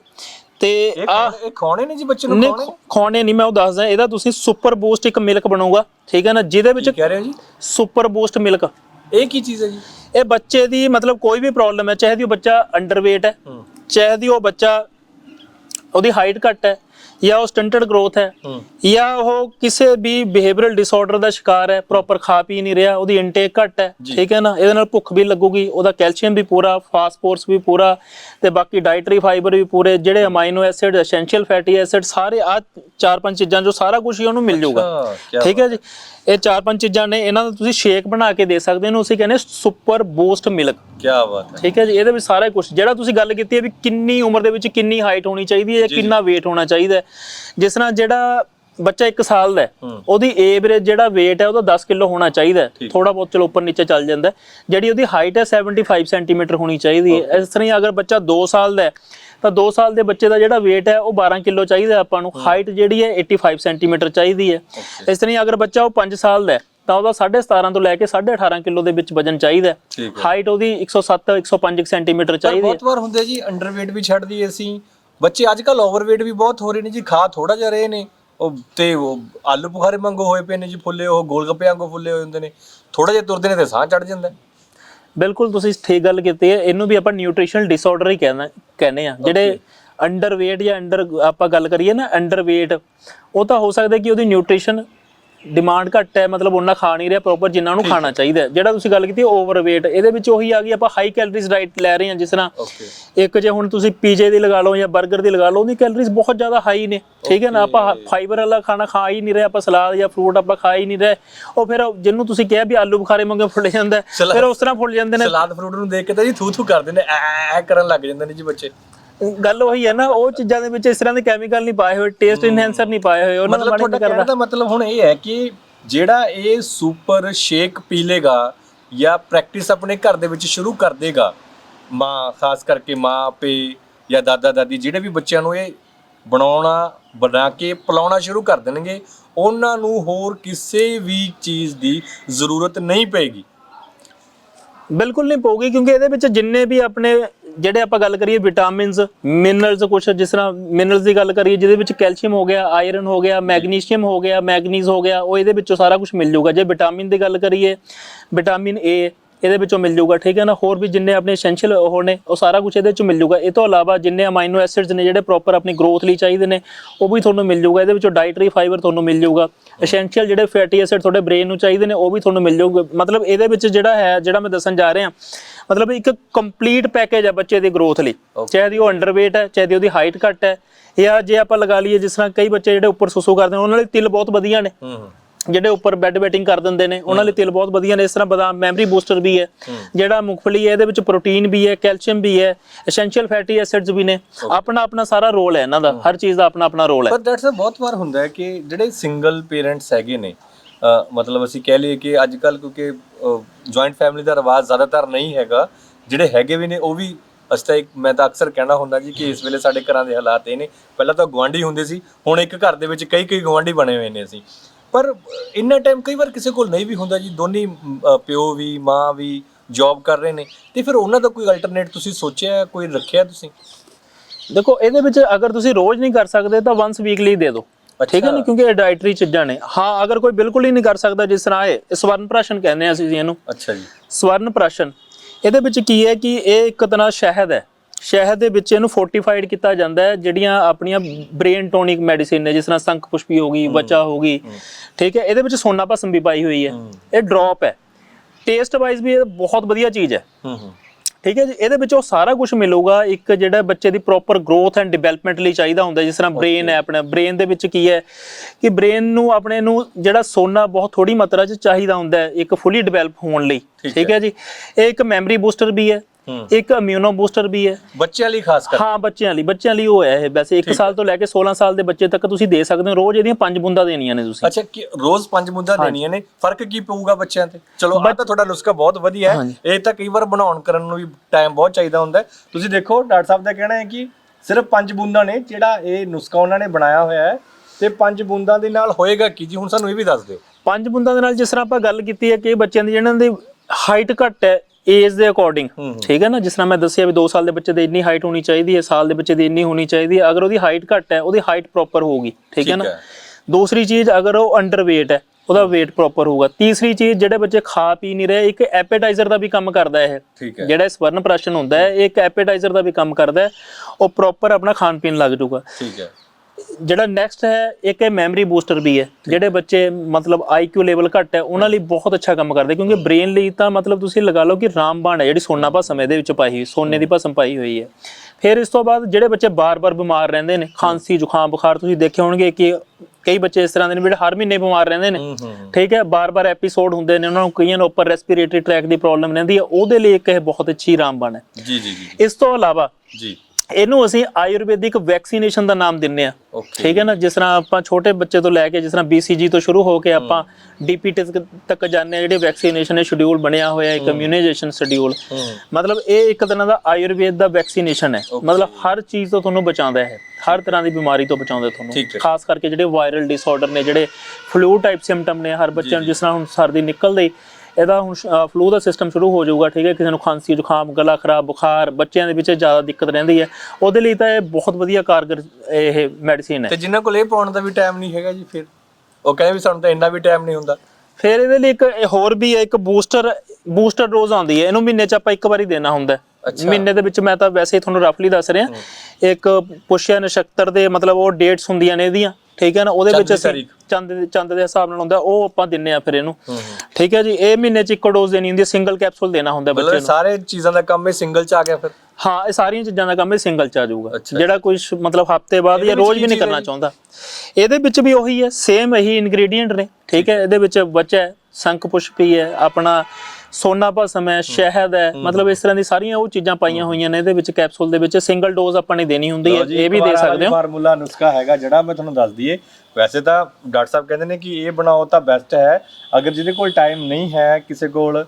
ਤੇ ਖਾਣੇ- ਇਹ ਖਾਣੇ ਨੇ ਜੀ ਬੱਚੇ ਨੂੰ ਖਾਣੇ ਨੇ? ਖਾਣੇ ਨਹੀਂ ਮੈਂ ਉਹ ਦੱਸਦਾ ਇਹਦਾ ਤੁਸੀਂ ਸੁਪਰ ਬੂਸਟ ਇੱਕ ਮਿਲਕ ਬਣਾਊਗਾ ਠੀਕ ਹੈ ਨਾ ਜਿਹਦੇ ਵਿੱਚ ਕੀ ਕਹਿ ਰਹੇ ਹੋ ਜੀ? ਸੁਪਰ ਬੂਸਟ ਮਿਲਕ ਇਹ ਕੀ ਚੀਜ਼ ਹੈ ਜੀ? ਇਹ ਬੱਚੇ ਦੀ ਮਤਲਬ ਕੋਈ ਵੀ ਪ੍ਰੋਬਲਮ ਹੈ ਚਾਹੇ ਦੀ ਉਹ ਬੱਚਾ ਅੰਡਰਵੇਟ ਹੂੰ ਚਾਹੇ ਦੀ ਉਹ ਬੱਚਾ ਉਹਦੀ ਹਾਈਟ ਘੱਟ ਹੈ ਜਾਂ ਉਹ ਸਟੰਟਡ ਗਰੋਥ ਹੈ ਜਾਂ ਉਹ ਕਿਸੇ ਵੀ ਬਿਹੇਵੀਅਰਲ ਡਿਸਆਰਡਰ ਦਾ ਸ਼ਿਕਾਰ ਹੈ ਪ੍ਰੋਪਰ ਖਾ ਪੀ ਨਹੀਂ ਰਿਹਾ ਉਹਦੀ ਇਨਟੇਕ ਘੱਟ ਹੈ ਠੀਕ ਹੈ ਨਾ? ਇਹਦੇ ਨਾਲ ਭੁੱਖ ਵੀ ਲੱਗੂਗੀ ਉਹਦਾ ਕੈਲਸ਼ੀਅਮ ਵੀ ਪੂਰਾ ਫਾਸਫੋਰਸ ਵੀ ਪੂਰਾ ਤੇ ਬਾਕੀ ਡਾਈਟਰੀ ਫਾਈਬਰ ਵੀ ਪੂਰੇ ਜਿਹੜੇ amino acid essential fatty acid ਸਾਰੇ ਆ ਚਾਰ ਪੰਜ ਚੀਜ਼ਾਂ ਜੋ ਸਾਰਾ ਕੁਝ ਹੀ ਉਹਨੂੰ ਮਿਲ ਜਾਊਗਾ। ਠੀਕ ਹੈ ਜੀ? ਇਹ ਚਾਰ ਪੰਜ ਚੀਜ਼ਾਂ ਨੇ ਇਹਨਾਂ ਦਾ ਤੁਸੀਂ ਸ਼ੇਕ ਬਣਾ ਕੇ ਦੇ ਸਕਦੇ ਹੋ ਅਸੀਂ ਕਹਿੰਦੇ ਸੁਪਰ ਬੂਸਟ ਮਿਲਕ ਕੀ ਬਾਤ ਹੈ। ਠੀਕ ਹੈ ਜੀ? ਇਹਦੇ ਵਿੱਚ ਸਾਰਾ ਕੁਝ ਜਿਹੜਾ ਤੁਸੀਂ ਗੱਲ ਕੀਤੀ ਹੈ ਵੀ ਕਿੰਨੀ ਉਮਰ ਦੇ ਵਿੱਚ ਕਿੰਨੀ ਹਾਈਟ ਹੋਣੀ ਚਾਹੀਦੀ ਹੈ ਜਾਂ। ਕਿੰਨਾ weight ਹੋਣਾ ਚਾਹੀਦਾ ਹੈ ਜਿਸ ਤਰ੍ਹਾਂ ਜਿਹੜਾ ਬੱਚਾ 1 ਸਾਲ ਦਾ ਉਹਦੀ ਏਵਰੇਜ ਜਿਹੜਾ weight ਹੈ ਉਹਦਾ 10 ਕਿਲੋ ਹੋਣਾ ਚਾਹੀਦਾ ਥੋੜਾ ਬਹੁਤ ਚਲੋ ਉੱਪਰ ਨੀਚੇ ਚੱਲ ਜਾਂਦਾ। ਜਿਹੜੀ ਉਹਦੀ ਹਾਈਟ ਹੈ 75 ਸੈਂਟੀਮੀਟਰ ਹੋਣੀ ਚਾਹੀਦੀ ਹੈ। ਇਸ ਤਰ੍ਹਾਂ ਹੀ ਅਗਰ ਬੱਚਾ 2 ਸਾਲ ਦਾ ਹੈ ਤਾਂ 2 ਸਾਲ ਦੇ ਬੱਚੇ ਦਾ ਜਿਹੜਾ weight ਹੈ ਉਹ 12 ਕਿਲੋ ਚਾਹੀਦਾ ਆਪਾਂ ਨੂੰ। ਹਾਈਟ ਜਿਹੜੀ ਹੈ 85 ਸੈਂਟੀਮੀਟਰ ਚਾਹੀਦੀ ਹੈ। ਇਸ ਤਰ੍ਹਾਂ ਹੀ ਅਗਰ ਬੱਚਾ ਉਹ 5 ਸਾਲ ਦਾ ਹੈ ਤਾਂ ਉਹਦਾ 17.5 ਤੋਂ ਲੈ ਕੇ 18.5 ਕਿਲੋ ਦੇ ਵਿੱਚ ਵਜਨ ਚਾਹੀਦਾ ਹਾਈਟ ਉਹਦੀ 107 105 ਸੈਂਟੀਮੀਟਰ ਚਾਹੀਦੀ ਹੈ। ਬਹੁਤ ਵਾਰ ਹੁੰਦੇ ਜੀ ਅੰਡਰਵੇਟ ਵੀ ਛੱਡ ਦਈਏ ਅਸੀਂ। ਬੱਚੇ ਅੱਜ ਕੱਲ ਓਵਰਵੇਟ ਵੀ ਬਹੁਤ ਹੋ ਰਹੇ ਨੇ ਜੀ ਖਾ ਥੋੜਾ ਜਿਹਾ ਰਹੇ ਨੇ। ਉਹ ਤੇ ਉਹ ਆਲੂ ਬੁਖਾਰੇ ਵਾਂਗੂ ਹੋਏ ਪਏ ਨੇ ਜੀ ਫੁੱਲੇ ਉਹ ਗੋਲ ਗੱਪੇ ਵਾਂਗੂ ਫੁੱਲੇ ਹੋਏ ਹੁੰਦੇ ਨੇ। ਥੋੜਾ ਜਿਹਾ ਤੁਰਦੇ ਨੇ ਤੇ ਸਾਹ ਚੜ ਜਾਂਦਾ। ਬਿਲਕੁਲ ਤੁਸੀਂ ਠੀਕ ਗੱਲ ਕੀਤੀ ਹੈ। ਇਹਨੂੰ ਵੀ ਆਪਾਂ ਨਿਊਟ੍ਰੀਸ਼ਨਲ ਡਿਸਆਰਡਰ ਹੀ ਕਹਿਣਾ ਕਹਿੰਦੇ ਆ ਜਿਹੜੇ ਅੰਡਰਵੇਟ ਜਾਂ ਅੰਡਰ ਆਪਾਂ ਗੱਲ ਕਰੀਏ ਨਾ ਅੰਡਰਵੇਟ ਉਹ ਤਾਂ ਹੋ ਸਕਦਾ ਕਿ ਉਹਦੀ ਨਿਊਟ੍ਰੀਸ਼ਨ ਡਿਮਾਂਡ ਘੱਟ ਹੈ ਮਤਲਬ ਉਹਨਾਂ ਖਾ ਨਹੀਂ ਰਿਹਾ ਪ੍ਰੋਪਰ ਜਿੰਨਾ ਉਹਨੂੰ ਖਾਣਾ ਚਾਹੀਦਾ। ਜਿਹੜਾ ਤੁਸੀਂ ਗੱਲ ਕੀਤੀ ਓਵਰਵੇਟ ਇਹਦੇ ਵਿੱਚ ਉਹੀ ਆ ਗਈ ਆਪਾਂ ਹਾਈ ਕੈਲਰੀਜ਼ ਡਾਈਟ ਲੈ ਰਹੇ ਹਾਂ ਜਿਸ ਤਰ੍ਹਾਂ ਇੱਕ ਜੇ ਹੁਣ ਤੁਸੀਂ ਪੀਜੇ ਦੀ ਲਗਾ ਲਓ ਜਾਂ 버ਗਰ ਦੀ ਲਗਾ ਲਓ ਉਹਦੀ ਕੈਲਰੀਜ਼ ਬਹੁਤ ਜ਼ਿਆਦਾ ਹਾਈ ਨੇ। ਠੀਕ ਹੈ ਨਾ ਆਪਾਂ ਫਾਈਬਰ ਵਾਲਾ ਖਾਣਾ ਖਾ ਹੀ ਨਹੀਂ ਰਹੇ ਆਪਾਂ ਸਲਾਦ ਜਾਂ ਫਰੂਟ ਆਪਾਂ ਖਾ ਹੀ ਨਹੀਂ ਰਹੇ। ਉਹ ਫਿਰ ਜਿਹਨੂੰ ਤੁਸੀਂ ਕਿਹਾ ਵੀ ਆਲੂ ਬੁਖਾਰੇ ਵਾਂਗੂ ਫੁੱਲ ਜਾਂਦਾ ਫਿਰ ਉਸ ਤਰ੍ਹਾਂ ਫੁੱਲ ਜਾਂਦੇ ਨੇ। ਸਲਾਦ ਫਰੂਟ ਨੂੰ ਦੇਖ ਕੇ ਤਾਂ ਜੀ ਥੂ ਥੂ ਕਰਦੇ ਨੇ ਐ ਕਰਨ ਲੱਗ ਜਾਂਦੇ ਨੇ ਜੀ ਬੱਚੇ। ਗੱਲ ਉਹੀ ਹੈ ਨਾ ਉਹ ਚੀਜ਼ਾਂ ਦੇ ਵਿੱਚ ਇਸ ਤਰ੍ਹਾਂ ਦੇ ਕੈਮੀਕਲ ਨਹੀਂ ਪਾਏ ਹੋਏ ਟੇਸਟ ਇਨਹੈਂਸਰ ਨਹੀਂ ਪਾਏ ਹੋਏ ਉਹਨਾਂ ਮਤਲਬ ਤੁਹਾਡਾ ਕਹਿਣ ਦਾ ਮਤਲਬ ਹੁਣ ਇਹ ਹੈ ਕਿ ਜਿਹੜਾ ਇਹ ਸੁਪਰ ਸ਼ੇਕ ਪੀ ਲੇਗਾ ਜਾਂ ਪ੍ਰੈਕਟਿਸ ਆਪਣੇ ਘਰ ਦੇ ਵਿੱਚ ਸ਼ੁਰੂ ਕਰ ਦੇਗਾ ਮਾਂ ਖਾਸ ਕਰਕੇ ਮਾਂ ਪੇ ਜਾਂ ਦਾਦਾ ਦਾਦੀ ਜਿਹੜੇ ਵੀ ਬੱਚਿਆਂ ਨੂੰ ਇਹ ਬਣਾਉਣਾ ਬਣਾ ਕੇ ਪਿਲਾਉਣਾ ਸ਼ੁਰੂ ਕਰ ਦੇਣਗੇ ਉਹਨਾਂ ਨੂੰ ਹੋਰ ਕਿਸੇ ਵੀ ਚੀਜ਼ ਦੀ ਜ਼ਰੂਰਤ ਨਹੀਂ ਪਏਗੀ। ਬਿਲਕੁਲ ਨਹੀਂ ਪਊਗੀ ਕਿਉਂਕਿ ਇਹਦੇ ਵਿੱਚ ਜਿੰਨੇ ਵੀ ਆਪਣੇ ਜਿਹੜੇ ਆਪਾਂ ਗੱਲ ਕਰੀਏ ਵਿਟਾਮਿਨਸ ਮਿਨਰਲਸ ਕੁਝ ਜਿਸ ਤਰ੍ਹਾਂ ਮਿਨਰਲਸ ਦੀ ਗੱਲ ਕਰੀਏ, ਜਿਹਦੇ ਵਿੱਚ ਕੈਲਸ਼ੀਅਮ ਹੋ ਗਿਆ ਆਇਰਨ ਹੋ ਗਿਆ ਮੈਗਨੀਸ਼ੀਅਮ ਹੋ ਗਿਆ ਮੈਗਨੀਜ਼ ਹੋ ਗਿਆ, ਉਹ ਇਹਦੇ ਵਿੱਚੋਂ ਸਾਰਾ ਕੁਝ ਮਿਲ ਜਾਊਗਾ। ਜੇ ਵਿਟਾਮਿਨ ਦੀ ਗੱਲ ਕਰੀਏ ਵਿਟਾਮਿਨ ਏ ਇਹਦੇ ਵਿੱਚੋਂ ਮਿਲ ਜਾਊਗਾ, ਠੀਕ ਹੈ ਨਾ? ਹੋਰ ਵੀ ਜਿੰਨੇ ਆਪਣੇ ਐਸੈਂਸ਼ੀਅਲ ਉਹ ਨੇ, ਉਹ ਸਾਰਾ ਕੁਝ ਇਹਦੇ ਵਿੱਚੋਂ ਮਿਲ ਜਾਊਗਾ। ਇਹ ਤੋਂ ਇਲਾਵਾ ਜਿੰਨੇ ਅਮਾਈਨੋ ਐਸਿਡਸ ਨੇ ਜਿਹੜੇ ਪ੍ਰੋਪਰ ਆਪਣੀ ਗਰੋਥ ਲਈ ਚਾਹੀਦੇ ਨੇ, ਉਹ ਵੀ ਤੁਹਾਨੂੰ ਮਿਲ ਜਾਊਗਾ। ਇਹਦੇ ਵਿੱਚੋਂ ਡਾਈਟਰੀ ਫਾਈਬਰ ਤੁਹਾਨੂੰ ਮਿਲ ਜਾਊਗਾ। ਐਸੈਂਸ਼ੀਅਲ ਜਿਹੜੇ ਫੈਟੀ ਐਸਿਡ ਤੁਹਾਡੇ ਬ੍ਰੇਨ ਨੂੰ ਚਾਹੀਦੇ ਨੇ, ਉਹ ਵੀ ਤੁਹਾਨੂੰ ਮਿਲ ਜਾਊਗਾ। ਮਤਲਬ ਇਹਦੇ ਵਿੱਚ ਜਿਹੜਾ ਹੈ, ਜਿਹੜਾ ਮੈਂ ਦੱਸਣ ਜਾ ਰਿਹਾ ਮਤਲਬ ਇੱਕ ਕੰਪਲੀਟ ਪੈਕੇਜ ਹੈ ਬੱਚੇ ਦੀ ਗਰੋਥ ਲਈ। ਚਾਹੇ ਦੀ ਉਹ ਅੰਡਰਵੇਟ ਹੈ ਚਾਹੇ ਦੀ ਉਹਦੀ ਹਾਈਟ ਘੱਟ ਹੈ ਜਾਂ ਜੇ ਆਪਾਂ ਲਗਾ ਲਈਏ ਜਿਸ ਤਰ੍ਹਾਂ ਕਈ ਬੱਚੇ ਜਿਹੜੇ ਉੱਪਰ ਸੁਸੂ ਕਰਦੇ ਨੇ ਉਹਨਾਂ ਲਈ ਤਿਲ ਬਹੁਤ ਵਧੀਆ ਨੇ। ਜਿਹੜੇ ਉੱਪਰ ਬੈੱਡ ਬੈਟਿੰਗ ਕਰ ਦਿੰਦੇ ਨੇ ਉਹਨਾਂ ਲਈ ਤਿਲ ਬਹੁਤ ਵਧੀਆ ਨੇ। ਇਸ ਤਰ੍ਹਾਂ ਬਦਾਮ ਮੈਮਰੀ ਬੂਸਟਰ ਵੀ ਹੈ। ਜਿਹੜਾ ਮੂੰਗਫਲੀ ਹੈ ਇਹਦੇ ਵਿੱਚ ਪ੍ਰੋਟੀਨ ਵੀ ਹੈ ਕੈਲਸ਼ੀਅਮ ਵੀ ਹੈ ਐਸੈਂਸ਼ੀਅਲ ਫੈਟੀ ਐਸਿਡਸ ਵੀ ਨੇ। ਆਪਣਾ ਆਪਣਾ ਸਾਰਾ ਰੋਲ ਹੈ ਇਹਨਾਂ ਦਾ। ਹਰ ਚੀਜ਼ ਦਾ ਆਪਣਾ ਆਪਣਾ ਰੋਲ ਹੈ। ਪਰ ਦੈਟਸ ਬਹੁਤ ਵਾਰ ਹੁੰਦਾ ਹੈ ਕਿ ਜਿਹੜੇ ਸਿੰਗਲ ਪੇਰੈਂਟਸ ਹੈਗੇ ਨੇ ਮਤਲਬ ਅਸੀਂ ਕਹਿ ਲਈਏ ਕਿ ਅੱਜ ਕੱਲ ਕਿਉਂਕਿ ਜੁਆਇੰਟ ਫੈਮਿਲੀ ਦਾ ਰਿਵਾਜ ਜ਼ਿਆਦਾਤਰ ਨਹੀਂ ਹੈਗਾ। ਜਿਹੜੇ ਹੈਗੇ ਵੀ ਨੇ, ਉਹ ਵੀ ਅਸੀਂ ਤਾਂ ਇੱਕ, ਮੈਂ ਤਾਂ ਅਕਸਰ ਕਹਿਣਾ ਹੁੰਦਾ ਜੀ ਕਿ ਇਸ ਵੇਲੇ ਸਾਡੇ ਘਰਾਂ ਦੇ ਹਾਲਾਤ ਇਹ ਨੇ। ਪਹਿਲਾਂ ਤਾਂ ਗੁਆਂਢੀ ਹੁੰਦੇ ਸੀ, ਹੁਣ ਇੱਕ ਘਰ ਦੇ ਵਿੱਚ ਕਈ ਕਈ ਗੁਆਂਢੀ ਬਣੇ ਹੋਏ ਨੇ ਅਸੀਂ। ਪਰ ਇੰਨਾ ਟਾਈਮ ਕਈ ਵਾਰ ਕਿਸੇ ਕੋਲ ਨਹੀਂ ਵੀ ਹੁੰਦਾ ਜੀ, ਦੋਨੇ ਪਿਓ ਵੀ, ਮਾਂ ਵੀ ਜੌਬ ਕਰ ਰਹੇ ਨੇ। ਤੇ ਫਿਰ ਉਹਨਾਂ ਦਾ ਕੋਈ ਅਲਟਰਨੇਟ ਤੁਸੀਂ ਸੋਚਿਆ, ਕੋਈ ਰੱਖਿਆ ਤੁਸੀਂ? ਦੇਖੋ, ਇਹਦੇ ਵਿੱਚ ਅਗਰ ਤੁਸੀਂ ਰੋਜ਼ ਨਹੀਂ ਕਰ ਸਕਦੇ, ਤਾਂ ਵਾਂਸ ਵੀਕਲੀ ਦੇ ਦਿਓ। ਠੀਕ ਹੈ ਨਾ ਕਿਉਂਕਿ ਇਹ ਡਾਈਟਰੀ ਚੀਜ਼ਾਂ ਨੇ। ਹਾਂ ਅਗਰ ਕੋਈ ਬਿਲਕੁਲ ਹੀ ਨਹੀਂ ਕਰ ਸਕਦਾ ਜਿਸ ਤਰ੍ਹਾਂ ਇਹ ਸਵਰਨ ਪ੍ਰਾਸ਼ਨ ਕਹਿੰਦੇ ਆ ਅਸੀਂ ਜੀ ਇਹਨੂੰ। ਅੱਛਾ ਜੀ। ਸਵਰਨ ਪ੍ਰਾਸ਼ਨ। ਇਹਦੇ ਵਿੱਚ ਕੀ ਹੈ ਕਿ ਇਹ ਇੱਕ ਤਰ੍ਹਾਂ ਸ਼ਹਿਦ ਹੈ। ਸ਼ਹਿਦ ਦੇ ਵਿੱਚ ਇਹਨੂੰ ਫੋਰਟੀਫਾਈਡ ਕੀਤਾ ਜਾਂਦਾ ਹੈ ਜਿਹੜੀਆਂ ਆਪਣੀਆਂ ਬ੍ਰੇਨ ਟੋਨਿਕ ਮੈਡੀਸਿਨ ਨੇ ਜਿਸ ਤਰ੍ਹਾਂ ਸੰਖ ਪੁਸ਼ਪੀ ਹੋ ਗਈ ਵਚਾ ਹੋ ਗਈ। ਠੀਕ ਹੈ ਇਹਦੇ ਵਿੱਚ ਸੋਨਾ ਭਸਮ ਵੀ ਪਾਈ ਹੋਈ ਹੈ। ਇਹ ਡ੍ਰੌਪ ਹੈ। ਟੇਸਟ ਵਾਈਜ਼ ਵੀ ਇਹ ਬਹੁਤ ਵਧੀਆ ਚੀਜ਼ ਹੈ। ਹੂੰ ਹੂੰ। ਠੀਕ ਹੈ ਜੀ ਇਹਦੇ ਵਿੱਚ ਉਹ ਸਾਰਾ ਕੁਝ ਮਿਲੂਗਾ। ਇੱਕ ਜਿਹੜਾ ਬੱਚੇ ਦੀ ਪ੍ਰੋਪਰ ਗਰੋਥ ਐਂਡ ਡਿਵੈਲਪਮੈਂਟ ਲਈ ਚਾਹੀਦਾ ਹੁੰਦਾ ਜਿਸ ਤਰ੍ਹਾਂ ਬ੍ਰੇਨ ਹੈ ਆਪਣਾ। ਬ੍ਰੇਨ ਦੇ ਵਿੱਚ ਕੀ ਹੈ ਕਿ ਬ੍ਰੇਨ ਨੂੰ ਆਪਣੇ ਨੂੰ ਜਿਹੜਾ ਸੋਨਾ ਬਹੁਤ ਥੋੜੀ ਮਾਤਰਾ 'ਚ ਚਾਹੀਦਾ ਹੁੰਦਾ ਹੈ ਇੱਕ ਫੁੱਲੀ ਡਿਵੈਲਪ ਹੋਣ ਲਈ। ਠੀਕ ਹੈ। ਜੀ। ਇਹ ਇੱਕ ਮੈਮਰੀ ਬੂਸਟਰ ਵੀ ਹੈ। ਇੱਕ ਇਮਿਊਨੋ ਬੂਸਟਰ ਵੀ ਹੈ। ਬੱਚਿਆਂ ਲਈ ਖਾਸ ਕਰ। ਹਾਂ ਬੱਚਿਆਂ ਲਈ ਬੱਚਿਆਂ ਲਈ ਉਹ ਹੈ ਇਹ ਵੈਸੇ। 1 ਸਾਲ ਤੋਂ ਲੈ ਕੇ 16 ਸਾਲ ਦੇ ਬੱਚੇ ਤੱਕ ਤੁਸੀਂ ਦੇ ਸਕਦੇ ਹੋ। ਰੋਜ਼ ਇਹਦੀਆਂ ਪੰਜ ਬੂੰਦਾਂ ਦੇਣੀਆਂ ਨੇ ਤੁਸੀਂ। ਅੱਛਾ ਰੋਜ਼ ਪੰਜ ਮੁੱਦਾ ਦੇਣੀਆਂ ਨੇ? ਫ਼ਰਕ ਕੀ ਪਊਗਾ ਬੱਚਿਆਂ ਤੇ? ਚਲੋ ਆ ਤਾਂ ਤੁਹਾਡਾ ਨੁਸਖਾ ਬਹੁਤ ਵਧੀਆ ਹੈ। ਇਹ ਤਾਂ ਕਈ ਵਾਰ ਬਣਾਉਣ ਕਰਨ ਨੂੰ ਵੀ ਟਾਈਮ ਬਹੁਤ ਚਾਹੀਦਾ ਹੁੰਦਾ। ਤੁਸੀਂ ਦੇਖੋ ਡਾਕਟਰ ਸਾਹਿਬ ਦਾ ਕਹਿਣਾ ਹੈ ਕਿ ਸਿਰਫ ਪੰਜ ਬੂੰਦਾਂ ਨੇ ਜਿਹੜਾ ਇਹ ਨੁਸਖਾ ਉਹਨਾਂ ਨੇ ਬਣਾਇਆ ਹੋਇਆ ਹੈ। ਤੇ ਪੰਜ ਬੂੰਦਾਂ ਦੇ ਨਾਲ ਹੋਏਗਾ ਕੀ? ਜੀ ਹੁਣ ਸਾਨੂੰ ਇਹ ਵੀ ਦੱਸ ਦਿਓ। ਪੰਜ ਬੂੰਦਾਂ ਦੇ ਨਾਲ ਜਿਸ ਤਰ੍ਹਾਂ ਆਪਾਂ ਗੱਲ ਕੀਤੀ ਹੈ ਕਿ ਬੱਚਿਆਂ ਦੀ ਜਿਹਨਾਂ ਦੀ ਹਾਈਟ ਘੱਟ ਹੈ ਏਜ ਦੇ ਅਕੋਰਡਿੰਗ ਠੀਕ ਹੈ ਨਾ? ਜਿਸ ਤਰ੍ਹਾਂ ਮੈਂ ਦੱਸਿਆ ਵੀ 2 ਸਾਲ ਦੇ ਬੱਚੇ ਦੀ ਇੰਨੀ ਹਾਈਟ ਹੋਣੀ ਚਾਹੀਦੀ ਹੈ ਸਾਲ ਦੇ ਬੱਚੇ ਦੀ ਇੰਨੀ ਹੋਣੀ ਚਾਹੀਦੀ ਹੈ। ਅਗਰ ਉਹਦੀ ਹਾਈਟ ਘੱਟ ਹੈ ਉਹਦੀ ਹਾਈਟ ਪ੍ਰੋਪਰ ਹੋਊਗੀ। ਠੀਕ ਹੈ ਨਾ। ਦੂਸਰੀ ਚੀਜ਼ ਅਗਰ ਉਹ ਅੰਡਰਵੇਟ ਹੈ ਉਹਦਾ weight ਪ੍ਰੋਪਰ ਹੋਊਗਾ। ਤੀਸਰੀ ਚੀਜ਼ ਜਿਹੜੇ ਬੱਚੇ ਖਾ ਪੀ ਨਹੀਂ ਰਹੇ ਇੱਕ ਐਪੇਟਾਈਜ਼ਰ ਦਾ ਵੀ ਕੰਮ ਕਰਦਾ ਹੈ। ਇਹ ਜਿਹੜਾ ਸਵਰਨ ਪ੍ਰਾਸ਼ਨ ਹੁੰਦਾ ਹੈ ਇੱਕ ਐਪੇਟਾਈਜ਼ਰ ਦਾ ਵੀ ਕੰਮ ਕਰਦਾ ਹੈ ਉਹ ਪ੍ਰੋਪਰ ਆਪਣਾ ਖਾਣ ਪੀਣ ਲੱਗ ਜਾਊਗਾ। ਠੀਕ ਹੈ। ਜਿਹੜਾ ਨੈਕਸਟ ਹੈ ਇੱਕ ਇਹ ਮੈਮਰੀ ਬੂਸਟਰ ਵੀ ਹੈ ਜਿਹੜੇ ਬੱਚੇ ਮਤਲਬ ਆਈਕਿਊ ਲੈਵਲ ਘੱਟ ਹੈ ਉਹਨਾਂ ਲਈ ਬਹੁਤ ਅੱਛਾ ਕੰਮ ਕਰਦੇ ਕਿਉਂਕਿ ਬ੍ਰੇਨ ਲਈ ਤਾਂ ਮਤਲਬ ਤੁਸੀਂ ਲਗਾ ਲਓ ਕਿ ਰਾਮਬਾਣ ਹੈ ਜਿਹੜੀ ਸੋਨਾ ਭਸਮ ਇਹਦੇ ਵਿੱਚ ਪਾਈ ਹੋਈ ਸੋਨੇ ਦੀ ਭਸਮ ਪਾਈ ਹੋਈ ਹੈ। ਫਿਰ ਇਸ ਤੋਂ ਬਾਅਦ ਜਿਹੜੇ ਬੱਚੇ ਬਾਰ-ਬਾਰ ਬਿਮਾਰ ਰਹਿੰਦੇ ਨੇ ਖਾਂਸੀ ਜ਼ੁਕਾਮ ਬੁਖਾਰ ਤੁਸੀਂ ਦੇਖੇ ਹੋਣਗੇ ਕਿ ਕਈ ਬੱਚੇ ਇਸ ਤਰ੍ਹਾਂ ਦੇ ਨੇ ਜਿਹੜੇ ਹਰ ਮਹੀਨੇ ਬਿਮਾਰ ਰਹਿੰਦੇ ਨੇ। ਠੀਕ ਹੈ ਬਾਰ-ਬਾਰ ਐਪੀਸੋਡ ਹੁੰਦੇ ਨੇ ਉਹਨਾਂ ਨੂੰ ਕਈਆਂ ਨੂੰ ਉੱਪਰ ਰੈਸਪੀਰੇਟਰੀ ਟਰੈਕ ਦੀ ਪ੍ਰੋਬਲਮ ਰਹਿੰਦੀ ਹੈ ਉਹਦੇ ਲਈ ਇੱਕ ਇਹ ਬਹੁਤ ਅੱਛੀ ਰਾਮਬਾਣ ਹੈ। ਜੀ ਜੀ ਜੀ। ਇਸ ਤੋਂ ਇਲਾਵਾ ਜੀ। ਇਹਨੂੰ ਅਸੀਂ ਆਯੁਰਵੈਦਿਕ ਵੈਕਸੀਨੇਸ਼ਨ ਦਾ ਨਾਮ ਦਿੰਨੇ ਆ। ਠੀਕ ਹੈ ਨਾ? ਜਿਸ ਤਰ੍ਹਾਂ ਆਪਾਂ ਛੋਟੇ ਬੱਚੇ ਤੋਂ ਲੈ ਕੇ ਜਿਸ ਤਰ੍ਹਾਂ BCG ਤੋਂ ਸ਼ੁਰੂ ਹੋ ਕੇ ਆਪਾਂ DPT ਤੱਕ- ਜਾਂਦੇ ਆ ਜਿਹੜੇ ਵੈਕਸੀਨੇਸ਼ਨ ਦੇ ਸ਼ਡਿਊਲ ਬਣਿਆ ਹੋਇਆ ਹੈ ਇਮਿਊਨਾਈਜੇਸ਼ਨ ਸ਼ਡਿਊਲ ਮਤਲਬ ਇਹ ਇੱਕ ਤਰ੍ਹਾਂ ਦਾ ਆਯੁਰਵੇਦ ਦਾ ਵੈਕਸੀਨੇਸ਼ਨ ਹੈ। ਮਤਲਬ ਹਰ ਚੀਜ਼ ਤੋਂ ਤੁਹਾਨੂੰ ਬਚਾਉਂਦਾ ਹੈ ਹਰ ਤਰ੍ਹਾਂ ਦੀ ਬਿਮਾਰੀ ਤੋਂ ਬਚਾਉਂਦਾ ਤੁਹਾਨੂੰ। ਖਾਸ ਕਰਕੇ ਜਿਹੜੇ ਵਾਇਰਲ ਡਿਸਆਰਡਰ ਨੇ ਜਿਹੜੇ ਫਲੂ ਟਾਈਪ ਸਿੰਪਟਮ ਨੇ ਹਰ ਬੱਚੇ ਨੂੰ ਜਿਸ ਤਰ੍ਹਾਂ ਹੁਣ ਸਰਦੀ ਨਿਕਲਦੀ ਇਹਦਾ ਹੁਣ ਫਲੂ ਦਾ ਸਿਸਟਮ ਸ਼ੁਰੂ ਹੋ ਜਾਊਗਾ ਠੀਕ ਹੈ? ਕਿਸੇ ਨੂੰ ਖਾਂਸੀ ਜ਼ੁਕਾਮ ਗਲਾ ਖਰਾਬ ਬੁਖਾਰ ਬੱਚਿਆਂ ਦੇ ਵਿੱਚ ਜ਼ਿਆਦਾ ਦਿੱਕਤ ਰਹਿੰਦੀ ਹੈ। ਉਹਦੇ ਲਈ ਤਾਂ ਇਹ ਬਹੁਤ ਵਧੀਆ ਕਾਰਗਰ ਇਹ ਮੈਡੀਸਿਨ ਹੈ। ਤੇ ਜਿਨ੍ਹਾਂ ਕੋਲ ਇਹ ਪਾਉਣ ਦਾ ਵੀ ਟਾਈਮ ਨਹੀਂ ਹੈਗਾ ਜੀ ਫਿਰ? ਉਹ ਕਹਿੰਦੇ ਵੀ ਸਾਨੂੰ ਤਾਂ ਇੰਨਾ ਵੀ ਟਾਈਮ ਨਹੀਂ ਹੁੰਦਾ। ਫਿਰ ਇਹਦੇ ਲਈ ਇੱਕ ਹੋਰ ਵੀ ਹੈ ਇੱਕ ਬੂਸਟਰ ਬੂਸਟਰ ਡੋਜ਼ ਆਉਂਦੀ ਹੈ। ਇਹਨੂੰ ਮਹੀਨੇ ਚ ਆਪਾਂ ਇੱਕ ਵਾਰੀ ਦੇਣਾ ਹੁੰਦਾ। ਮਹੀਨੇ ਦੇ ਵਿੱਚ ਮੈਂ ਤਾਂ ਵੈਸੇ ਹੀ ਤੁਹਾਨੂੰ ਰਫਲੀ ਦੱਸ ਰਿਹਾ। ਇੱਕ ਪੁੱਛਿਆ ਨਛੱਤਰ ਦੇ ਮਤਲਬ ਉਹ ਡੇਟਸ ਹੁੰਦੀਆਂ ਨੇ ਇਹਦੀਆਂ। ਠੀਕ ਹੈ ਨਾ? ਉਹਦੇ ਵਿੱਚ ਅਸੀਂ। ਚੰਦ ਦੇ ਚੰਦ ਦੇ ਹਿਸਾਬ ਨਾਲ ਹੁੰਦਾ ਉਹ ਆਪਾਂ ਦਿੰਨੇ ਆ ਫਿਰ ਇਹਨੂੰ। ਠੀਕ ਹੈ ਜੀ? ਇਹ ਮਹੀਨੇ ਚ ਇੱਕ ਡੋਜ਼ ਦੇਣੀ ਹੁੰਦੀ ਸਿੰਗਲ ਕੈਪਸੂਲ ਦੇਣਾ ਹੁੰਦਾ ਬੱਚੇ ਨੂੰ। ਸਾਰੇ ਚੀਜ਼ਾਂ ਦਾ ਕੰਮ ਇਹ ਸਿੰਗਲ ਚ ਆ ਗਿਆ ਫਿਰ? ਹਾਂ ਇਹ ਸਾਰੀਆਂ ਚੀਜ਼ਾਂ ਦਾ ਕੰਮ ਇਹ ਸਿੰਗਲ ਚ ਆ ਜਾਊਗਾ। ਜਿਹੜਾ ਕੋਈ ਮਤਲਬ ਹਫ਼ਤੇ ਬਾਅਦ ਜਾਂ ਰੋਜ਼ ਵੀ ਨਹੀਂ ਕਰਨਾ? ਚਾਹੁੰਦਾ। ਇਹਦੇ ਵਿੱਚ ਵੀ ਉਹੀ ਹੈ ਸੇਮ ਇਹੀ ਇਨਗਰੀਡੀਐਂਟ ਨੇ। ਠੀਕ ਹੈ? ਇਹਦੇ ਵਿੱਚ ਬੱਚਾ ਹੈ ਸੰਖ ਪੁਸ਼ਪੀ ਹੈ ਆਪਣਾ ਸੋਨਾ ਭਸਮ ਹੈ ਸ਼ਹਿਦ ਹੈ ਮਤਲਬ ਇਸ ਤਰ੍ਹਾਂ ਦੀ ਸਾਰੀਆਂ ਉਹ ਚੀਜ਼ਾਂ ਪਾਈਆਂ ਹੋਈਆਂ ਨੇ ਇਹਦੇ ਵਿੱਚ ਕੈਪਸੂਲ ਦੇ ਵਿੱਚ ਸਿੰਗਲ ਡੋਜ਼ ਆਪਾਂ ਨੇ ਦੇਣੀ ਹੁੰਦੀ ਹੈ ਇਹ ਵੀ ਦੇ ਸਕਦੇ ਹੋ। ਫਾਰਮੂਲਾ ਨੁਸਖਾ ਹੈਗਾ ਜਿਹੜਾ ਮੈਂ ਤੁਹਾਨੂੰ ਦੱਸ ਦਈਏ। ਵੈਸੇ ਤਾਂ ਡਾਕਟਰ ਸਾਹਿਬ ਕਹਿੰਦੇ ਨੇ ਕਿ ਇਹ ਬਣਾਓ ਤਾਂ ਬੈਸਟ ਹੈ ਅਗਰ ਜਿਹਦੇ ਕੋਲ ਟਾਈਮ ਨਹੀਂ ਹੈ ਕਿਸੇ ਕੋਲ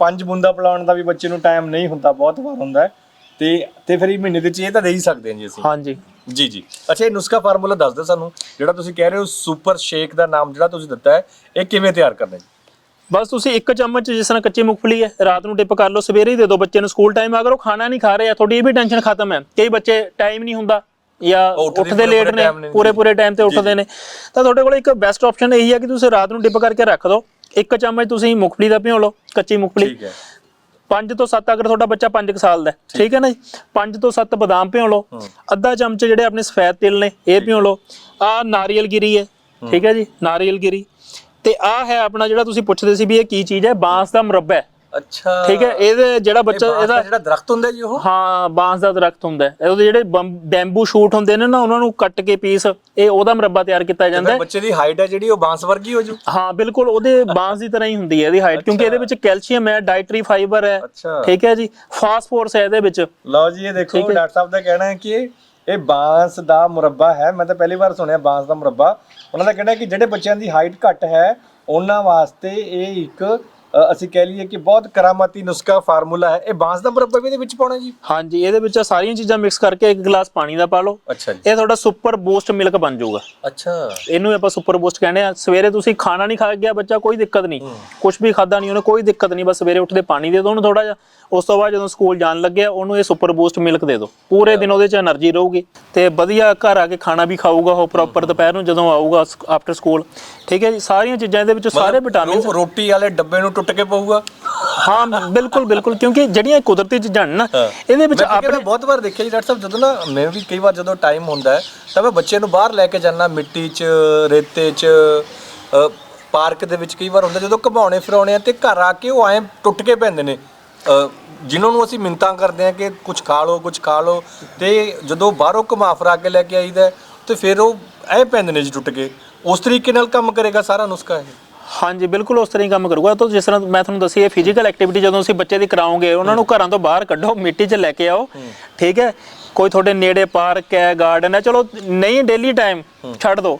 ਪੰਜ ਬੂੰਦਾ ਪਿਲਾਉਣ ਦਾ ਵੀ ਬੱਚੇ ਨੂੰ ਟਾਈਮ ਨਹੀਂ ਹੁੰਦਾ ਬਹੁਤ ਵਾਰ ਹੁੰਦਾ ਹੈ ਤੇ ਤੇ ਫਿਰ ਇਹ ਮਹੀਨੇ ਦੇ ਚ ਇਹ ਤਾਂ ਦੇ ਹੀ ਸਕਦੇ ਹਾਂ ਜੀ ਅਸੀਂ। ਹਾਂਜੀ। ਜੀ ਜੀ। ਅੱਛਾ ਇਹ ਨੁਸਖਾ ਫਾਰਮੂਲਾ ਦੱਸ ਦਿਓ ਸਾਨੂੰ ਜਿਹੜਾ ਤੁਸੀਂ ਕਹਿ ਰਹੇ ਹੋ ਸੁਪਰ ਸ਼ੇਕ ਦਾ ਨਾਮ ਜਿਹੜਾ ਤੁਸੀਂ ਦਿੱਤਾ ਹੈ ਇਹ ਕਿਵੇਂ ਤਿਆਰ ਕਰਨਾ ਜੀ ਬਸ ਤੁਸੀਂ ਇੱਕ ਚਮਚ ਜਿਸ ਤਰ੍ਹਾਂ ਕੱਚੀ ਮੂੰਗਫਲੀ ਹੈ ਰਾਤ ਨੂੰ ਡਿਪ ਕਰ ਲਓ ਸਵੇਰੇ ਹੀ ਦੇ ਦਿਓ ਬੱਚੇ ਨੂੰ ਸਕੂਲ ਟਾਈਮ ਅਗਰ ਉਹ ਖਾਣਾ ਨਹੀਂ ਖਾ ਰਹੇ ਆ ਤੁਹਾਡੀ ਇਹ ਵੀ ਟੈਨਸ਼ਨ ਖਤਮ ਹੈ। ਕਈ ਬੱਚੇ ਟਾਈਮ ਨਹੀਂ ਹੁੰਦਾ ਜਾਂ ਉੱਠਦੇ ਲੇਟ ਨੇ ਪੂਰੇ ਪੂਰੇ ਟਾਈਮ ਤੇ ਉੱਠਦੇ ਨੇ। ਤਾਂ ਤੁਹਾਡੇ ਕੋਲ ਇੱਕ ਬੈਸਟ ਆਪਸ਼ਨ ਇਹੀ ਹੈ ਕਿ ਤੁਸੀਂ ਰਾਤ ਨੂੰ ਡਿਪ ਕਰਕੇ ਰੱਖ ਦਿਓ। ਇੱਕ ਚਮਚ ਤੁਸੀਂ ਮੂੰਗਫਲੀ ਦਾ ਭਿਓ ਲਓ ਕੱਚੀ ਮੂੰਗਫਲੀ। ਠੀਕ ਹੈ। 5 ਤੋਂ 7 ਅਗਰ ਤੁਹਾਡਾ ਬੱਚਾ 5 ਸਾਲ ਦਾ ਠੀਕ। ਹੈ ਨਾ ਜੀ? 5 ਤੋਂ 7 ਬਦਾਮ ਭਿਓ ਲਓ। ਅੱਧਾ ਚਮਚ ਜਿਹੜੇ ਆਪਣੇ ਸਫੈਦ ਤਿਲ ਨੇ ਇਹ ਭਿਓ ਲਓ। ਆ ਨਾਰੀਅਲ ਗਿਰੀ ਹੈ। ਠੀਕ ਹੈ ਜੀ? ਨਾਰੀਅਲ ਗਿਰੀ। ਤੇ ਆ ਹੈ ਆਪਣਾ ਜਿਹੜਾ ਤੁਸੀਂ ਪੁੱਛਦੇ ਸੀ ਵੀ ਇਹ ਕੀ ਚੀਜ਼ ਹੈ? ਬਾਂਸ ਦਾ ਮੁਰੱਬਾ ਹੈ। ਅੱਛਾ। ਠੀਕ ਹੈ? ਇਹਦੇ ਜਿਹੜਾ ਬੱਚਾ ਇਹਦਾ ਜਿਹੜਾ ਦਰਖਤ ਹੁੰਦਾ ਜੀ ਉਹ? ਹਾਂ ਬਾਂਸ ਦਾ ਦਰਖਤ ਹੁੰਦਾ ਹੈ। ਉਹਦੇ ਜਿਹੜੇ ਬੰਬ- ਸ਼ੂਟ ਹੁੰਦੇ ਨੇ ਨਾ ਉਹਨਾਂ ਨੂੰ ਕੱਟ ਕੇ ਪੀਸ ਇਹ ਉਹਦਾ ਮੁਰੱਬਾ ਤਿਆਰ ਕੀਤਾ ਜਾਂਦਾ ਹੈ। ਬੱਚੇ ਦੀ ਹਾਈਟ ਹੈ ਜਿਹੜੀ ਉਹ ਬਾਂਸ ਵਰਗੀ ਹੋ ਜੂ? ਹਾਂ ਬਿਲਕੁਲ ਉਹਦੇ ਬਾਂਸ ਦੀ ਤਰ੍ਹਾਂ ਹੀ ਹੁੰਦੀ ਹੈ ਇਹਦੀ ਹਾਈਟ ਕਿਉਂਕਿ ਇਹਦੇ ਵਿੱਚ ਕੈਲਸ਼ੀਅਮ ਹੈ ਡਾਈਟਰੀ ਫਾਈਬਰ ਹੈ। ਠੀਕ ਹੈ ਜੀ? ਫਾਸਫੋਰਸ ਹੈ ਇਹਦੇ ਵਿੱਚ। ਲਓ ਜੀ ਇਹ ਦੇਖੋ ਡਾਕਟਰ ਸਾਹਿਬ ਦਾ ਕਹਿਣਾ ਹੈ ਕਿ ਇਹ- ਇਹ ਬਾਂਸ ਦਾ ਮੁਰੱਬਾ ਹੈ। ਮੈਂ ਤਾਂ ਪਹਿਲੀ ਵਾਰ ਸੁਣਿਆ ਬਾਂਸ ਦਾ ਮੁਰੱਬਾ। ਉਹਨਾਂ ਦਾ ਕਹਿਣਾ ਹੈ ਕਿ ਜਿਹੜੇ ਬੱਚਿਆਂ ਦੀ ਹਾਈਟ ਘੱਟ ਹੈ, ਉਹਨਾਂ ਵਾਸਤੇ ਇਹ ਇੱਕ ਅ, ਅਸੀਂ ਕਹਿ ਲਈਏ ਕਿ ਬਹੁਤ ਕਰਾਮਾਤੀ ਨੁਸਖਾ ਫਾਰਮੂਲਾ ਹੈ। ਇਹ ਬਾਂਸ ਦਾ ਮੁਰੱਬਾ ਵੀ ਇਹਦੇ ਵਿੱਚ ਪਾਉਣਾ ਜੀ? ਹਾਂਜੀ ਇਹਦੇ ਵਿੱਚ ਸਾਰੀਆਂ ਚੀਜ਼ਾਂ ਮਿਕਸ ਕਰਕੇ ਇੱਕ ਗਲਾਸ ਪਾਣੀ ਦਾ ਪਾ ਲਓ। ਅੱਛਾ ਜੀ। ਇਹ ਤੁਹਾਡਾ ਸੁਪਰ ਬੂਸਟ ਮਿਲਕ ਬਣ ਜਾਊਗਾ। ਅੱਛਾ। ਇਹਨੂੰ ਆਪਾਂ ਸੁਪਰ ਬੂਸਟ ਕਹਿੰਦੇ ਆ ਸਵੇਰੇ ਤੁਸੀਂ ਖਾਣਾ ਨਹੀਂ ਖਾ ਗਿਆ ਬੱਚਾ ਕੋਈ ਦਿੱਕਤ ਨਹੀਂ। ਕੁਝ ਵੀ ਖਾਦਾ ਨਹੀਂ ਉਹਨੇ ਕੋਈ ਦਿੱਕਤ ਨਹੀਂ। ਬਸ ਸਵੇਰੇ ਉੱਠਦੇ ਪਾਣੀ ਦੇ ਦਿਓ ਉਹਨੂੰ ਥੋੜਾ ਜਿਹਾ। ਉਸ ਤੋਂ ਬਾਅਦ ਜਦੋਂ ਸਕੂਲ ਜਾਣ ਲੱਗਿਆ ਉਹਨੂੰ ਇਹ ਸੁਪਰ ਬੂਸਟ ਮਿਲਕ ਦੇ ਦਿਓ। ਪੂਰੇ ਦਿਨ ਉਹਦੇ 'ਚ એનર્ਜੀ ਰਹੂਗੀ। ਤੇ ਵਧੀਆ ਘਰ ਆ ਕੇ ਖਾਣਾ ਵੀ ਖਾਊਗਾ ਉਹ ਪ੍ਰੋਪਰ ਦੁਪਹਿਰ ਨੂੰ ਜਦੋਂ ਆਊਗਾ ਆਫਟਰ ਸਕੂਲ ਠੀਕ ਹੈ ਜੀ? ਸਾਰੀਆਂ ਚੀਜ਼ਾਂ ਇਹਦੇ ਵਿੱਚ ਸਾਰੇ ਵਿਟਾਮਿਨ ਰੋਟੀ ਵਾਲੇ ਡੱਬੇ ਨੂੰ ਕੇ ਪਊਗਾ। ਹਾਂ ਬਿਲਕੁਲ ਬਿਲਕੁਲ ਕਿਉਂਕਿ ਜਿਹੜੀਆਂ ਕੁਦਰਤੀ ਚੀਜ਼ਾਂ ਨੇ ਨਾ ਇਹਦੇ ਵਿੱਚ ਆਪਣੇ ਬਹੁਤ ਵਾਰ ਦੇਖਿਆ ਜੀ ਡਾਕਟਰ ਸਾਹਿਬ ਜਦੋਂ ਨਾ ਮੈਂ ਵੀ ਕਈ ਵਾਰ ਜਦੋਂ ਟਾਈਮ ਹੁੰਦਾ ਹੈ ਤਾਂ ਮੈਂ ਬੱਚੇ ਨੂੰ ਬਾਹਰ ਲੈ ਕੇ ਜਾਂਦਾ ਮਿੱਟੀ 'ਚ ਰੇਤੇ 'ਚ ਪਾਰਕ ਦੇ ਵਿੱਚ ਕਈ ਵਾਰ ਹੁੰਦਾ ਜਦੋਂ ਘਮਾਉਣੇ ਫਿਰਾਉਣੇ ਆ ਤੇ ਘਰ ਆ ਕੇ ਉਹ ਐਂ ਟੁੱਟ ਕੇ ਪੈਂਦੇ ਨੇ। ਜਿਨ੍ਹਾਂ ਨੂੰ ਅਸੀਂ ਮਿੰਤਾਂ ਕਰਦੇ ਆ ਕਿ ਕੁਝ ਖਾ ਲਓ ਕੁਝ ਖਾ ਲਓ ਤੇ ਜਦੋਂ ਬਾਹਰੋਂ ਘੁਮਾ ਫਿਰਾ ਕੇ ਲੈ ਕੇ ਆਈਦਾ ਤੇ ਫਿਰ ਉਹ ਐ ਪੈਂਦੇ ਨੇ ਜੀ ਟੁੱਟ ਕੇ। ਉਸ ਤਰੀਕੇ ਨਾਲ ਕੰਮ ਕਰੇਗਾ ਸਾਰਾ ਨੁਸਖਾ ਇਹ। ਹਾਂਜੀ, ਬਿਲਕੁਲ ਉਸ ਤਰ੍ਹਾਂ ਹੀ ਕੰਮ ਕਰੂਗਾ। ਤਾਂ ਜਿਸ ਤਰ੍ਹਾਂ ਮੈਂ ਤੁਹਾਨੂੰ ਦੱਸੀ ਇਹ ਫਿਜ਼ੀਕਲ ਐਕਟੀਵਿਟੀ ਜਦੋਂ ਅਸੀਂ ਬੱਚੇ ਦੀ ਕਰਾਉਂਗੇ, ਉਹਨਾਂ ਨੂੰ ਘਰਾਂ ਤੋਂ ਬਾਹਰ ਕੱਢੋ, ਮਿੱਟੀ 'ਚ ਲੈ ਕੇ ਆਓ। ਠੀਕ ਹੈ? ਕੋਈ ਤੁਹਾਡੇ ਨੇੜੇ ਪਾਰਕ ਹੈ ਗਾਰਡਨ ਹੈ, ਚਲੋ, ਨਹੀਂ ਡੇਲੀ ਟਾਈਮ ਛੱਡ ਦਿਓ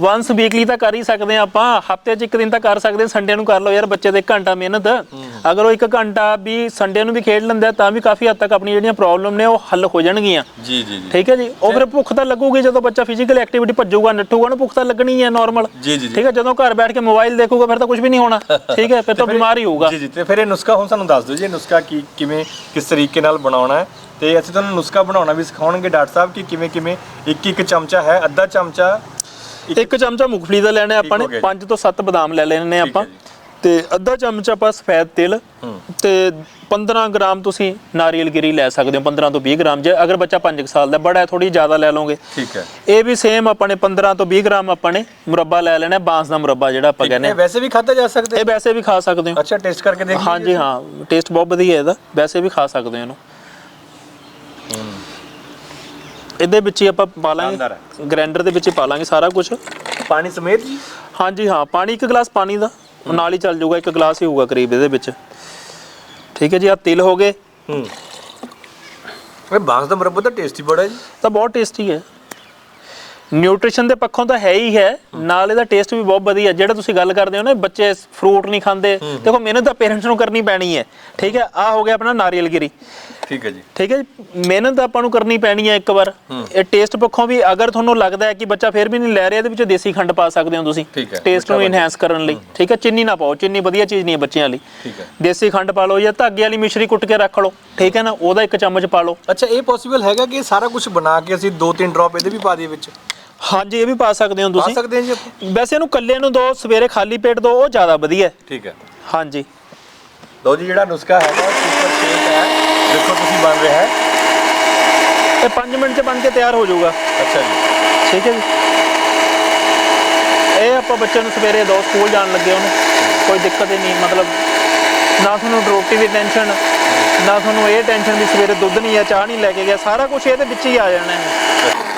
ਵਾਂਸ ਵੀਕਲੀ ਤਾਂ ਕਰ ਹੀ ਸਕਦੇ ਆ ਆਪਾਂ ਹਫ਼ਤੇ 'ਚ ਇੱਕ ਦਿਨ ਤਾਂ ਕਰ ਸਕਦੇ ਸੰਡੇ ਨੂੰ ਕਰ ਲਓ ਯਾਰ ਬੱਚੇ ਦੇ ਇੱਕ ਘੰਟਾ ਮਿਹਨਤ। ਅਗਰ ਉਹ ਇੱਕ ਘੰਟਾ ਵੀ ਸੰਡੇ ਨੂੰ ਵੀ ਖੇਡ ਲੈਂਦਾ ਤਾਂ ਵੀ ਕਾਫੀ ਹੱਦ ਤੱਕ ਆਪਣੀ ਜਿਹੜੀਆਂ ਪ੍ਰੋਬਲਮ ਨੇ ਉਹ ਹੱਲ ਹੋ ਜਾਣਗੀਆਂ। ਜੀ ਜੀ ਠੀਕ ਹੈ ਜੀ? ਉਹ ਫਿਰ ਭੁੱਖ ਤਾਂ ਲੱਗੂਗੀ ਜਦੋਂ ਬੱਚਾ ਫਿਜ਼ੀਕਲ ਐਕਟੀਵਿਟੀ ਭੱਜੂਗਾ ਨੱਠੂਗਾ ਨਾ ਭੁੱਖ ਤਾਂ ਲੱਗਣੀ ਹੈ ਨਾਰਮਲ ਜੀ ਜੀ ਜੀ। ਠੀਕ ਹੈ? ਜਦੋਂ ਘਰ ਬੈਠ ਕੇ ਮੋਬਾਈਲ ਦੇਖੂਗਾ ਫਿਰ ਤਾਂ ਕੁਝ ਵੀ ਨਹੀਂ ਹੋਣਾ। ਠੀਕ ਹੈ? ਫਿਰ ਤਾਂ ਬਿਮਾਰ ਹੀ ਹੋਊਗਾ। ਜੀ ਜੀ ਤੇ ਫਿਰ ਇਹ ਨੁਸਖਾ ਹੁਣ ਸਾਨੂੰ ਦੱਸ ਦਿਓ ਜੀ ਇਹ ਨੁਸਖਾ ਕੀ ਕਿਵੇਂ ਕਿਸ ਤਰੀਕੇ ਨਾਲ ਬਣਾਉਣਾ ਹੈ? ਤੇ ਅਸੀਂ ਤੁਹਾਨੂੰ ਨੁਸਖਾ ਬਣਾਉਣਾ ਵੀ ਸਿਖਾਉਣਗੇ ਡਾਕਟਰ ਸਾਹਿਬ ਕਿ ਕਿਵੇਂ ਕਿਵੇਂ ਇੱਕ ਇੱਕ ਚਮਚਾ ਹੈ ਅੱਧਾ ਚਮਚਾ ਇੱਕ ਚਮਚਾ ਮੂੰਗਫਲੀ ਦਾ ਲੈਣਾ ਆਪਾਂ ਨੇ ਹੋ ਗਿਆ ਜੀ। 5 ਤੋਂ 7 ਬਦਾਮ ਲੈ ਲੈਣੇ ਆਪਾਂ। ਤੇ ਅੱਧਾ ਚਮਚ ਆਪਾਂ ਸਫੈਦ ਤਿਲ ਤੇ 15 ਗ੍ਰਾਮ ਤੁਸੀਂ ਨਾਰੀਅਲ ਗਿਰੀ ਲੈ ਸਕਦੇ ਹੋ 15 ਤੋਂ 20 ਗ੍ਰਾਮ। ਜੇ ਅਗਰ ਬੱਚਾ 5 ਸਾਲ ਦਾ ਬੜਾ ਹੈ ਥੋੜੀ ਜ਼ਿਆਦਾ ਲੈ ਲਓਗੇ। ਠੀਕ ਹੈ। ਇਹ ਵੀ ਸੇਮ ਆਪਾਂ ਨੇ 15 ਤੋਂ 20 ਗ੍ਰਾਮ ਆਪਾਂ ਨੇ ਮੁਰੱਬਾ ਲੈ ਲੈਣਾ ਬਾਂਸ ਦਾ ਮੁਰੱਬਾ ਜਿਹੜਾ ਆਪਾਂ ਕਹਿੰਦੇ ਇਹ ਵੈਸੇ ਵੀ ਖਾਧਾ ਜਾ ਸਕਦਾ ਇਹ ਵੈਸੇ ਵੀ ਖਾ ਸਕਦੇ ਹੋ। ਅੱਛਾ ਟੇਸਟ ਕਰਕੇ ਦੇਖ ਲਈਏ ਹਾਂਜੀ ਹਾਂ ਟੇਸਟ ਬਹੁਤ ਵਧੀਆ ਇਹਦਾ ਵੈਸੇ ਵੀ ਖਾ ਸਕਦੇ ਹੋ ਇਹਨੂੰ। ਇਹਦੇ ਵਿੱਚ ਹੀ ਆਪਾਂ ਪਾ ਸ਼ਾਨਦਾਰ ਲਾਂਗੇ ਗ੍ਰਾਈਂਡਰ ਦੇ ਵਿੱਚ ਹੀ ਪਾ ਲਾਂਗੇ ਸਾਰਾ ਕੁਝ ਪਾਣੀ ਸਮੇਤ ਜੀ? ਹਾਂਜੀ ਹਾਂ ਪਾਣੀ ਇੱਕ ਗਲਾਸ ਪਾਣੀ ਦਾ। ਨਾਲ ਹੀ ਚੱਲ ਜਾਊਗਾ ਇੱਕ ਗਲਾਸ ਹੀ ਹੋਊਗਾ ਕਰੀਬ ਇਹਦੇ ਵਿੱਚ। ਠੀਕ ਹੈ ਜੀ ਆ ਤਿਲ ਹੋ ਗਏ। ਹੂੰ। ਇਹ ਬਾਂਸ ਦਾ ਮੁਰੱਬਾ ਤਾਂ ਟੇਸਟੀ ਬੜਾ ਜੀ। ਤਾਂ ਬਹੁਤ ਟੇਸਟੀ ਹੈ। ਨਿਊਟ੍ਰੀਸ਼ਨ ਦੇ ਪੱਖੋਂ ਤਾਂ ਹੈ ਹੀ ਹੈ। ਨਾਲ ਇਹਦਾ ਟੇਸਟ ਵੀ ਬਹੁਤ ਵਧੀਆ। ਜਿਹੜਾ ਤੁਸੀਂ ਗੱਲ ਕਰਦੇ ਹੋ ਨਾ ਬੱਚੇ ਫਰੂਟ ਨਹੀਂ ਖਾਂਦੇ। ਦੇਖੋ ਮਿਹਨਤ ਤਾਂ ਪੇਰੈਂਟਸ ਨੂੰ ਕਰਨੀ ਪੈਣੀ ਹੈ। ਠੀਕ ਹੈ? ਆ ਹੋ ਗਿਆ ਆਪਣਾ ਨਾਰੀਅਲ ਗਿਰੀ। ਠੀਕ ਹੈ ਜੀ। ਠੀਕ ਹੈ ਜੀ? ਮਿਹਨਤ ਤਾਂ ਆਪਾਂ ਨੂੰ ਕਰਨੀ ਪੈਣੀ ਹੈ ਇੱਕ ਵਾਰ। ਇਹ ਟੇਸਟ ਪੱਖੋਂ ਵੀ ਅਗਰ ਤੁਹਾਨੂੰ ਲੱਗਦਾ ਹੈ ਕਿ ਬੱਚਾ ਫਿਰ ਵੀ ਨਹੀਂ ਲੈ ਰਿਹਾ ਇਹਦੇ ਵਿੱਚ ਦੇਸੀ ਖੰਡ ਪਾ ਸਕਦੇ ਹੋ ਤੁਸੀਂ। ਟੇਸਟ ਨੂੰ ਇਨਹੈਂਸ ਕਰਨ ਲਈ। ਠੀਕ ਹੈ? ਚੀਨੀ ਨਾ ਪਾਓ। ਚੀਨੀ ਵਧੀਆ ਚੀਜ਼ ਨਹੀਂ ਹੈ ਬੱਚਿਆਂ ਲਈ। ਦੇਸੀ ਖੰਡ ਪਾ ਲਓ ਜਾਂ ਧਾਗੇ ਵਾਲੀ ਮਿਸ਼ਰੀ ਕੁੱਟ ਕੇ ਰੱਖ ਲਓ। ਠੀਕ ਹੈ ਨਾ? ਉਹਦਾ ਇੱਕ ਚਮਚ ਪਾ ਲਓ। ਅੱਛਾ ਇਹ ਪੋਸੀਬਲ ਹੈਗਾ ਕਿ ਸਾਰਾ ਕੁਝ ਬਣਾ ਕੇ ਅਸੀਂ ਦੋ ਤਿੰਨ ਡ੍ਰੌਪ ਇਹਦੇ ਵੀ ਪਾ ਦਈਏ ਵਿੱਚ? ਹਾਂਜੀ ਇਹ ਵੀ ਪਾ ਸਕਦੇ ਹੋ ਪਾ ਤੁਸੀਂ। ਸਕਦੇ ਹਾਂ ਜੀ ਆਪਾਂ। ਵੈਸੇ ਇਹਨੂੰ ਕੱਲੇ ਨੂੰ ਦੋ ਸਵੇਰੇ ਖਾਲੀ ਪੇਟ ਦੋ ਉਹ ਜ਼ਿਆਦਾ ਵਧੀਆ। ਹੈ ਠੀਕ ਹੈ। ਹਾਂਜੀ। ਲਓ ਜੀ ਜਿਹੜਾ ਨੁਸਖਾ ਹੈਗਾ ਸੁਪਰ ਸ਼ੇਕ ਹੈ। ਦੇਖੋ ਤੁਸੀਂ ਬਣ ਰਿਹਾ ਹੈ। ਇਹ 5 ਮਿੰਟ 'ਚ ਬਣ ਕੇ ਤਿਆਰ ਹੋ ਜਾਊਗਾ। ਅੱਛਾ ਜੀ। ਠੀਕ ਹੈ ਜੀ। ਇਹ ਆਪਾਂ ਬੱਚੇ ਨੂੰ ਸਵੇਰੇ ਦੋ ਸਕੂਲ ਜਾਣ ਲੱਗੇ ਉਹਨੂੰ। ਕੋਈ ਦਿੱਕਤ ਹੀ ਨਹੀਂ ਮਤਲਬ ਨਾ ਤੁਹਾਨੂੰ ਰੋਟੀ ਦੀ ਟੈਨਸ਼ਨ ਨਾ ਤੁਹਾਨੂੰ ਇਹ ਟੈਨਸ਼ਨ ਵੀ ਸਵੇਰੇ ਦੁੱਧ ਨਹੀਂ ਆ ਚਾਹ ਨਹੀਂ ਲੈ ਕੇ ਗਿਆ ਸਾਰਾ ਕੁਝ ਇਹਦੇ ਵਿੱਚ ਹੀ ਆ ਜਾਣਾ ਹੈ।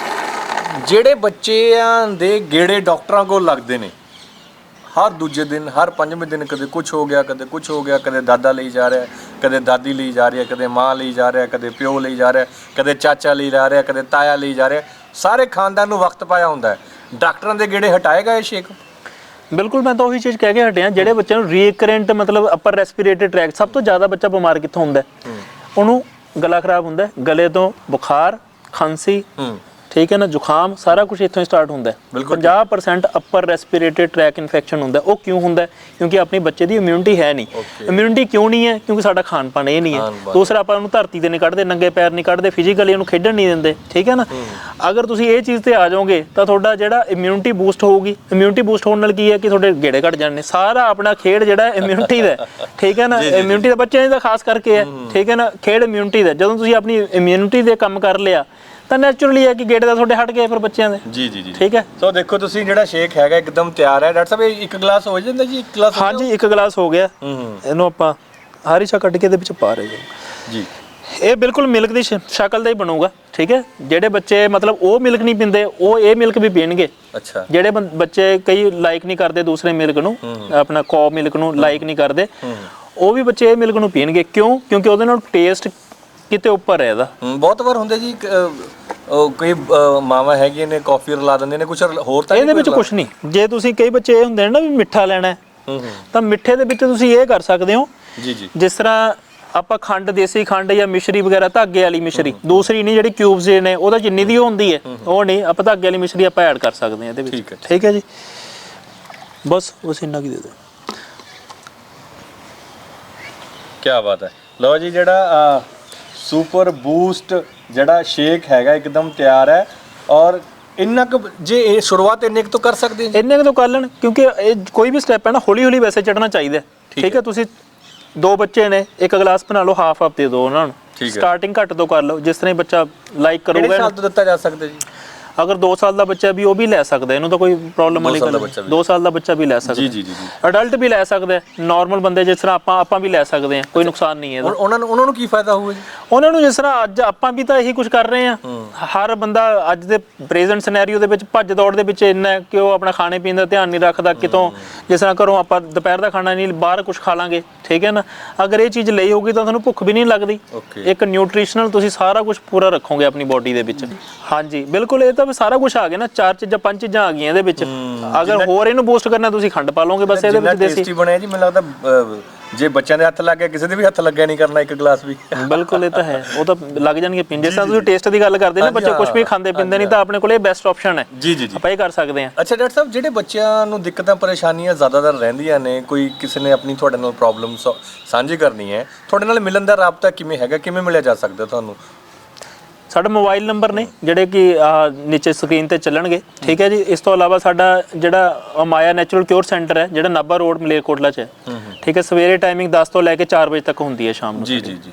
ਜਿਹੜੇ ਬੱਚਿਆਂ ਦੇ ਗੇੜੇ ਡਾਕਟਰਾਂ ਕੋਲ ਲੱਗਦੇ ਨੇ ਹਰ ਦੂਜੇ ਦਿਨ ਹਰ ਪੰਜਵੇਂ ਦਿਨ ਕਦੇ ਕੁਝ ਹੋ ਗਿਆ ਕਦੇ ਕੁਝ ਹੋ ਗਿਆ ਕਦੇ ਦਾਦਾ ਲਈ ਜਾ ਰਿਹਾ ਕਦੇ ਦਾਦੀ ਲਈ ਜਾ ਰਹੀ ਕਦੇ ਮਾਂ ਲਈ ਜਾ ਰਿਹਾ ਕਦੇ ਪਿਓ ਲਈ ਜਾ ਰਿਹਾ ਕਦੇ ਚਾਚਾ ਲਈ ਜਾ ਰਿਹਾ ਕਦੇ ਤਾਇਆ ਲਈ ਜਾ ਰਿਹਾ ਸਾਰੇ ਖਾਨਦਾਨ ਨੂੰ ਵਕਤ ਪਾਇਆ ਹੁੰਦਾ ਹੈ। ਡਾਕਟਰਾਂ ਦੇ ਗੇੜੇ ਹਟਾਏਗਾ ਇਹ ਸ਼ੇਕ ਬਿਲਕੁਲ ਮੈਂ ਤਾਂ ਉਹੀ ਚੀਜ਼ ਕਹਿ ਕੇ ਹਟਿਆ ਜਿਹੜੇ ਬੱਚਿਆਂ ਨੂੰ ਰੀਕਰੈਂਟ ਮਤਲਬ ਅਪਰ ਰੈਸਪੀਰੇਟਰੀ ਟਰੈਕ ਸਭ ਤੋਂ ਜ਼ਿਆਦਾ ਬੱਚਾ ਬਿਮਾਰ ਕਿੱਥੋਂ ਹੁੰਦਾ? ਉਹਨੂੰ ਗਲਾ ਖਰਾਬ ਹੁੰਦਾ ਗਲੇ ਤੋਂ ਬੁਖਾਰ ਖਾਂਸੀ ਠੀਕ ਹੈ ਨਾ ਜ਼ੁਕਾਮ ਸਾਰਾ ਕੁਝ ਇੱਥੋਂ ਹੀ ਸਟਾਰਟ ਹੁੰਦਾ ਹੈ। ਬਿਲਕੁਲ 50% ਅਪਰ ਰੈਸਪੀਰੇਟਰੀ ਟਰੈਕ ਇਨਫੈਕਸ਼ਨ ਹੁੰਦਾ। ਉਹ ਕਿਉਂ ਹੁੰਦਾ? ਕਿਉਂਕਿ ਆਪਣੀ ਬੱਚੇ ਦੀ ਇਮਿਊਨਿਟੀ ਹੈ ਨਹੀਂ. ਇਮਿਊਨਿਟੀ ਕਿਉਂ ਨਹੀਂ ਹੈ? ਕਿਉਂਕਿ ਸਾਡਾ ਖਾਣ ਪਾਣ ਇਹ ਨਹੀਂ ਹੈ। ਦੂਸਰਾ ਆਪਾਂ ਉਹਨੂੰ ਧਰਤੀ ਤੇ ਨਹੀਂ ਕੱਢਦੇ ਨੰਗੇ ਪੈਰ ਨਹੀਂ ਕੱਢਦੇ ਫਿਜ਼ੀਕਲੀ ਉਹਨੂੰ ਖੇਡਣ ਨਹੀਂ ਦਿੰਦੇ। ਠੀਕ ਹੈ ਨਾ? ਅਗਰ ਤੁਸੀਂ ਇਹ ਚੀਜ਼ ਤੇ ਆ ਜਾਓਗੇ ਤਾਂ ਤੁਹਾਡਾ ਜਿਹੜਾ ਇਮਿਊਨਿਟੀ ਬੂਸਟ ਹੋਊਗੀ ਇਮਿਊਨਿਟੀ ਬੂਸਟ ਹੋਣ ਨਾਲ ਕੀ ਹੈ? ਕਿ ਤੁਹਾਡੇ ਗੇੜੇ ਘਟ ਜਾਣੇ ਸਾਰਾ ਆਪਣਾ ਖੇਡ ਜਿਹੜਾ ਇਮਿਊਨਿਟੀ ਦਾ ਠੀਕ ਹੈ ਨਾ? ਇਮਿਊਨਿਟੀ ਦਾ ਬੱਚਿਆਂ ਦਾ ਖਾਸ ਕਰਕੇ ਹੈ। ਠੀਕ ਹੈ ਨਾ? ਖੇਡ ਇਮਿਊਨਿਟੀ ਦਾ ਜਦੋਂ ਤੁਸੀਂ ਆਪਣੀ ਇਮਿਊਨਿਟੀ ਦੇ ਕੰਮ ਕਰ ਲਿਆ ਤਾਂ ਨੈਚੁਰਲੀ ਹੈ ਕਿ ਗੇੜੇ ਦਾ ਤੁਹਾਡੇ ਹਟ ਗਏ ਫਿਰ ਬੱਚਿਆਂ ਦੇ। ਜੀ ਜੀ ਜੀ। ਠੀਕ ਹੈ? ਸੋ ਦੇਖੋ ਤੁਸੀਂ ਜਿਹੜਾ ਸ਼ੇਕ ਹੈਗਾ ਇੱਕਦਮ ਤਿਆਰ ਹੈ। ਡਾਕਟਰ ਸਾਹਿਬ ਇਹ ਇੱਕ ਗਲਾਸ ਹੋ ਜਾਂਦਾ ਜੀ? ਇੱਕ ਗਲਾਸ ਹੋ ਹਾਂਜੀ ਇੱਕ ਗਲਾਸ ਹੋ ਗਿਆ। ਇਹਨੂੰ ਆਪਾਂ ਹਾਰੀਸ਼ਾ ਕੱਢ ਕੇ ਇਹਦੇ ਵਿੱਚ ਪਾ ਰਹੇ ਹਾਂ। ਜੀ। ਇਹ ਬਿਲਕੁਲ ਮਿਲਕ ਦੀ ਸ਼ਕਲ ਦਾ ਹੀ ਬਣੂਗਾ ਠੀਕ ਹੈ? ਜਿਹੜੇ ਬੱਚੇ ਮਤਲਬ ਉਹ ਮਿਲਕ ਨਹੀਂ ਪੀਂਦੇ ਉਹ ਇਹ ਮਿਲਕ ਵੀ ਪੀਣਗੇ। ਅੱਛਾ। ਜਿਹੜੇ ਬੱਚੇ ਕਈ ਲਾਈਕ ਨਹੀਂ ਕਰਦੇ ਦੂਸਰੇ ਮਿਲਕ ਨੂੰ ਆਪਣਾ ਕੌ ਮਿਲਕ ਨੂੰ ਲਾਈਕ ਨਹੀਂ ਕਰਦੇ। ਉਹ ਵੀ ਬੱਚੇ ਇਹ ਮਿਲਕ ਨੂੰ ਪੀਣਗੇ। ਕਿਉਂ? ਕਿਉਂਕਿ ਉਹਦੇ ਨਾਲ ਟੇਸਟ ਕਿਤੇ ਉੱਪਰ ਹੈ ਇਹਦਾ? ਹਮ, ਬਹੁਤ ਵਾਰ ਹੁੰਦੇ ਜੀ ਕ- ਅਹ, ਉਹ ਕਈ ਮਾਵਾਂ ਹੈਗੀਆਂ ਨੇ ਕਾਫੀ ਰਲਾ ਦਿੰਦੇ ਨੇ ਕੁਝ ਹੋਰ ਤਾਂ ਇਹਦੇ ਵਿੱਚ ਕੁਝ ਨਹੀਂ। ਜੇ ਤੁਸੀਂ ਕਈ ਬੱਚੇ ਇਹ ਹੁੰਦੇ ਨੇ ਨਾ ਵੀ ਮਿੱਠਾ ਲੈਣਾ ਹੈ, ਤਾਂ ਮਿੱਠੇ ਦੇ ਵਿੱਚ ਤੁਸੀਂ ਇਹ ਕਰ ਸਕਦੇ ਹੋ। ਜੀ ਜੀ। ਜਿਸ ਤਰ੍ਹਾਂ ਆਪਾਂ ਖੰਡ ਦੇਸੀ ਖੰਡ ਜਾਂ ਮਿਸ਼ਰੀ ਵਗੈਰਾ ਧਾਗੇ ਵਾਲੀ ਮਿਸ਼ਰੀ। ਦੂਸਰੀ ਨਹੀਂ ਜਿਹੜੀ ਕਿਊਬਸ ਨੇ ਉਹਦਾ ਜਿੰਨੀ ਦੀ ਉਹ ਹੁੰਦੀ ਹੈ ਉਹ ਨਹੀਂ ਆਪਾਂ ਧਾਗੇ ਵਾਲੀ ਮਿਸ਼ਰੀ ਆਪਾਂ ਐਡ ਕਰ ਸਕਦੇ ਹਾਂ ਇਹਦੇ ਵਿੱਚ। ਠੀਕ ਹੈ, ਠੀਕ ਹੈ ਜੀ? ਬਸ ਬਸ ਇੰਨਾ ਕੀ ਦੇ ਦਿਓ। ਕੀ ਬਾਤ ਹੈ। ਲਓ ਜੀ ਜਿਹੜਾ ਸੁਪਰ ਬੂਸਟ ਜਿਹੜਾ ਸ਼ੇਕ ਹੈਗਾ ਇੱਕਦਮ ਤਿਆਰ ਹੈ ਔਰ ਇੰਨਾ ਕੁ ਜੇ ਇਹ ਸ਼ੁਰੂਆਤ ਇੰਨੇ ਕੁ ਤੋਂ ਕਰ ਸਕਦੇ ਹਾਂ ਜੀ? ਇੰਨੇ ਕੁ ਤੋਂ ਕਰ ਲੈਣ ਕਿਉਂਕਿ ਇਹ ਕੋਈ ਵੀ ਸਟੈਪ ਹੈ ਨਾ ਹੌਲੀ ਹੌਲੀ ਵੈਸੇ ਚੜਨਾ ਚਾਹੀਦਾ ਹੈ। ਠੀਕ ਹੈ ਤੁਸੀਂ ਦੋ ਬੱਚੇ ਨੇ ਇੱਕ ਗਲਾਸ ਬਣਾ ਲਓ ਹਾਫ ਹਾਫ ਦੇ ਦਿਓ ਉਹਨਾਂ ਨੂੰ ਹੈ। ਸਟਾਰਟਿੰਗ ਘੱਟ ਤੋਂ ਕਰ ਲਓ ਜਿਸ ਤਰ੍ਹਾਂ ਹੀ ਬੱਚਾ ਲਾਈਕ ਕਿਹੜੇ ਕਰੂਗਾ ਸਾਲ ਤੋਂ ਦਿੱਤਾ ਜਾ ਸਕਦਾ ਜੀ ਅਗਰ 2 ਸਾਲ ਦਾ ਬੱਚਾ ਵੀ ਉਹ ਵੀ ਲੈ ਸਕਦਾ ਇਹਨੂੰ ਤਾਂ ਕੋਈ ਪ੍ਰੋਬਲਮ ਵਾਲੀ ਗੱਲ ਦਾ ਬੱਚਾ ਨਹੀਂ। ਵੀ। 2 ਸਾਲ ਦਾ ਬੱਚਾ ਵੀ ਲੈ ਸਕਦਾ ਜੀ ਜੀ ਜੀ ਅਡਲਟ ਵੀ ਲੈ ਸਕਦਾ ਨਾਰਮਲ ਬੰਦੇ ਜਿਸ ਤਰ੍ਹਾਂ ਆਪਾਂ ਆਪਾਂ ਵੀ ਲੈ ਸਕਦੇ ਹਾਂ। ਕੋਈ ਨੁਕਸਾਨ ਨਹੀਂ ਹੈ ਇਹਦਾ। ਉਹਨਾਂ ਨੂੰ ਉਹਨਾਂ ਨੂੰ ਕੀ ਫਾਇਦਾ ਹੋਊਗਾ ਜੀ? ਉਹਨਾਂ ਨੂੰ ਜਿਸ ਤਰ੍ਹਾਂ ਅੱਜ ਆਪਾਂ ਵੀ ਤਾਂ ਇਹੀ ਕੁਝ ਕਰ ਰਹੇ ਹਾਂ। ਹਰ ਬੰਦਾ ਅੱਜ ਦੇ ਪ੍ਰੈਜ਼ੈਂਟ ਸਿਨੈਰੀਓ ਦੇ ਵਿੱਚ ਭੱਜ ਦੌੜ ਦੇ ਵਿੱਚ ਇੰਨਾ ਕਿ ਉਹ ਆਪਣਾ ਖਾਣੇ ਪੀਣ ਦਾ ਧਿਆਨ ਨਹੀਂ ਰੱਖਦਾ ਕਿਤੋਂ। ਜਿਸ ਤਰ੍ਹਾਂ ਘਰੋਂ ਆਪਾਂ ਦੁਪਹਿਰ ਦਾ ਖਾਣਾ ਨਹੀਂ ਬਾਹਰ ਕੁਝ ਖਾ ਲਾਂਗੇ। ਠੀਕ ਹੈ ਨਾ? ਅਗਰ ਇਹ ਚੀਜ਼ ਲਈ ਹੋਊਗੀ ਤਾਂ ਤੁਹਾਨੂੰ ਭੁੱਖ ਵੀ ਨਹੀਂ ਲੱਗਦੀ। ਇੱਕ ਨਿਊਟ੍ਰੀਸ਼ਨਲ ਤੁਸੀਂ ਸਾਰਾ ਕੁਝ ਪੂਰਾ ਰੱਖੋਗੇ ਆਪਣੀ ਬੋਡੀ ਦੇ ਵਿੱਚ। ਹਾਂਜੀ ਬਿਲਕੁਲ ਇਹ ਤਾਂ ਵੀ ਸਾਰਾ ਕੁਝ ਆ ਗਿਆ ਨਾ ਚਾਰ ਚੀਜ਼ਾਂ ਪੰਜ ਚੀਜ਼ਾਂ ਆ ਗਈਆਂ ਇਹਦੇ ਵਿੱਚ। ਅਗਰ ਹੋਰ ਇਹਨੂੰ ਬੂਸਟ ਕਰਨਾ ਤੁਸੀਂ ਖੰਡ ਪਾ ਲਓਗੇ ਬਸ ਇਹਦੇ ਵਿੱਚ ਦੇਸੀ ਟੇਸਟੀ ਬਣਿਆ ਜੀ ਮੈਨੂੰ ਲੱਗਦਾ ਅਹ, ਜੇ ਬੱਚਿਆਂ ਦੇ ਹੱਥ ਲੱਗ ਗਿਆ ਕਿਸੇ ਦੇ ਵੀ ਹੱਥ ਲੱਗਿਆ ਨਹੀਂ ਕਰਨਾ ਇੱਕ ਗਲਾਸ ਵੀ। ਬਿਲਕੁਲ ਇਹ ਤਾਂ ਹੈ। ਉਹ ਤਾਂ ਲੱਗ ਜਾਣਗੇ ਜਿਸ ਤਰ੍ਹਾਂ ਤੁਸੀਂ ਟੇਸਟ ਦੀ ਗੱਲ ਕਰਦੇ ਨੇ ਬੱਚੇ ਕੁਝ ਵੀ ਖਾਂਦੇ ਪੀਂਦੇ ਨਹੀਂ ਤਾਂ ਆਪਣੇ ਕੋਲ ਇਹ ਬੈਸਟ ਆਪਸ਼ਨ ਹੈ। ਜੀ ਜੀ ਜੀ। ਆਪਾਂ ਇਹ ਕਰ ਸਕਦੇ ਹਾਂ। ਅੱਛਾ ਡਾਕਟਰ ਸਾਹਿਬ ਜਿਹੜੇ ਬੱਚਿਆਂ ਨੂੰ ਦਿੱਕਤਾਂ ਪਰੇਸ਼ਾਨੀਆਂ ਜ਼ਿਆਦਾਤਰ ਰਹਿੰਦੀਆਂ ਨੇ ਕੋਈ ਕਿਸੇ ਨੇ ਆਪਣੀ ਤੁਹਾਡੇ ਨਾਲ ਪ੍ਰੋਬਲਮ ਸਾਂਝੀ ਕਰਨੀ ਹੈ ਤੁਹਾਡੇ ਨਾਲ ਮਿਲਣ ਦਾ ਰਾਬਤਾ ਕਿਵੇਂ ਹੈਗਾ? ਕਿਵੇਂ ਮਿਲਿਆ ਜਾ ਸਕਦਾ ਤੁਹਾਨੂੰ? ਸਾਡਾ ਮੋਬਾਈਲ ਨੰਬਰ ਨੇ ਜਿਹੜੇ ਕਿ ਆਹ ਨੀਚੇ ਸਕਰੀਨ ਤੇ ਚੱਲਣਗੇ। ਠੀਕ ਹੈ ਜੀ? ਇਸ ਤੋਂ ਇਲਾਵਾ ਸਾਡਾ ਜਿਹੜਾ ਮਾਇਆ ਨੈਚੁਰਲ ਕਿਉਰ ਸੈਂਟਰ ਹੈ ਜਿਹੜਾ ਨਾਭਾ ਰੋਡ ਮਲੇਰਕੋਟਲਾ ਚ ਹੈ। ਠੀਕ ਹੈ? ਸਵੇਰੇ ਟਾਈਮਿੰਗ 10 ਤੋਂ ਲੈ ਕੇ 4 ਵਜੇ ਤੱਕ ਹੁੰਦੀ ਹੈ ਸ਼ਾਮ ਨੂੰ ਜੀ ਜੀ ਜੀ।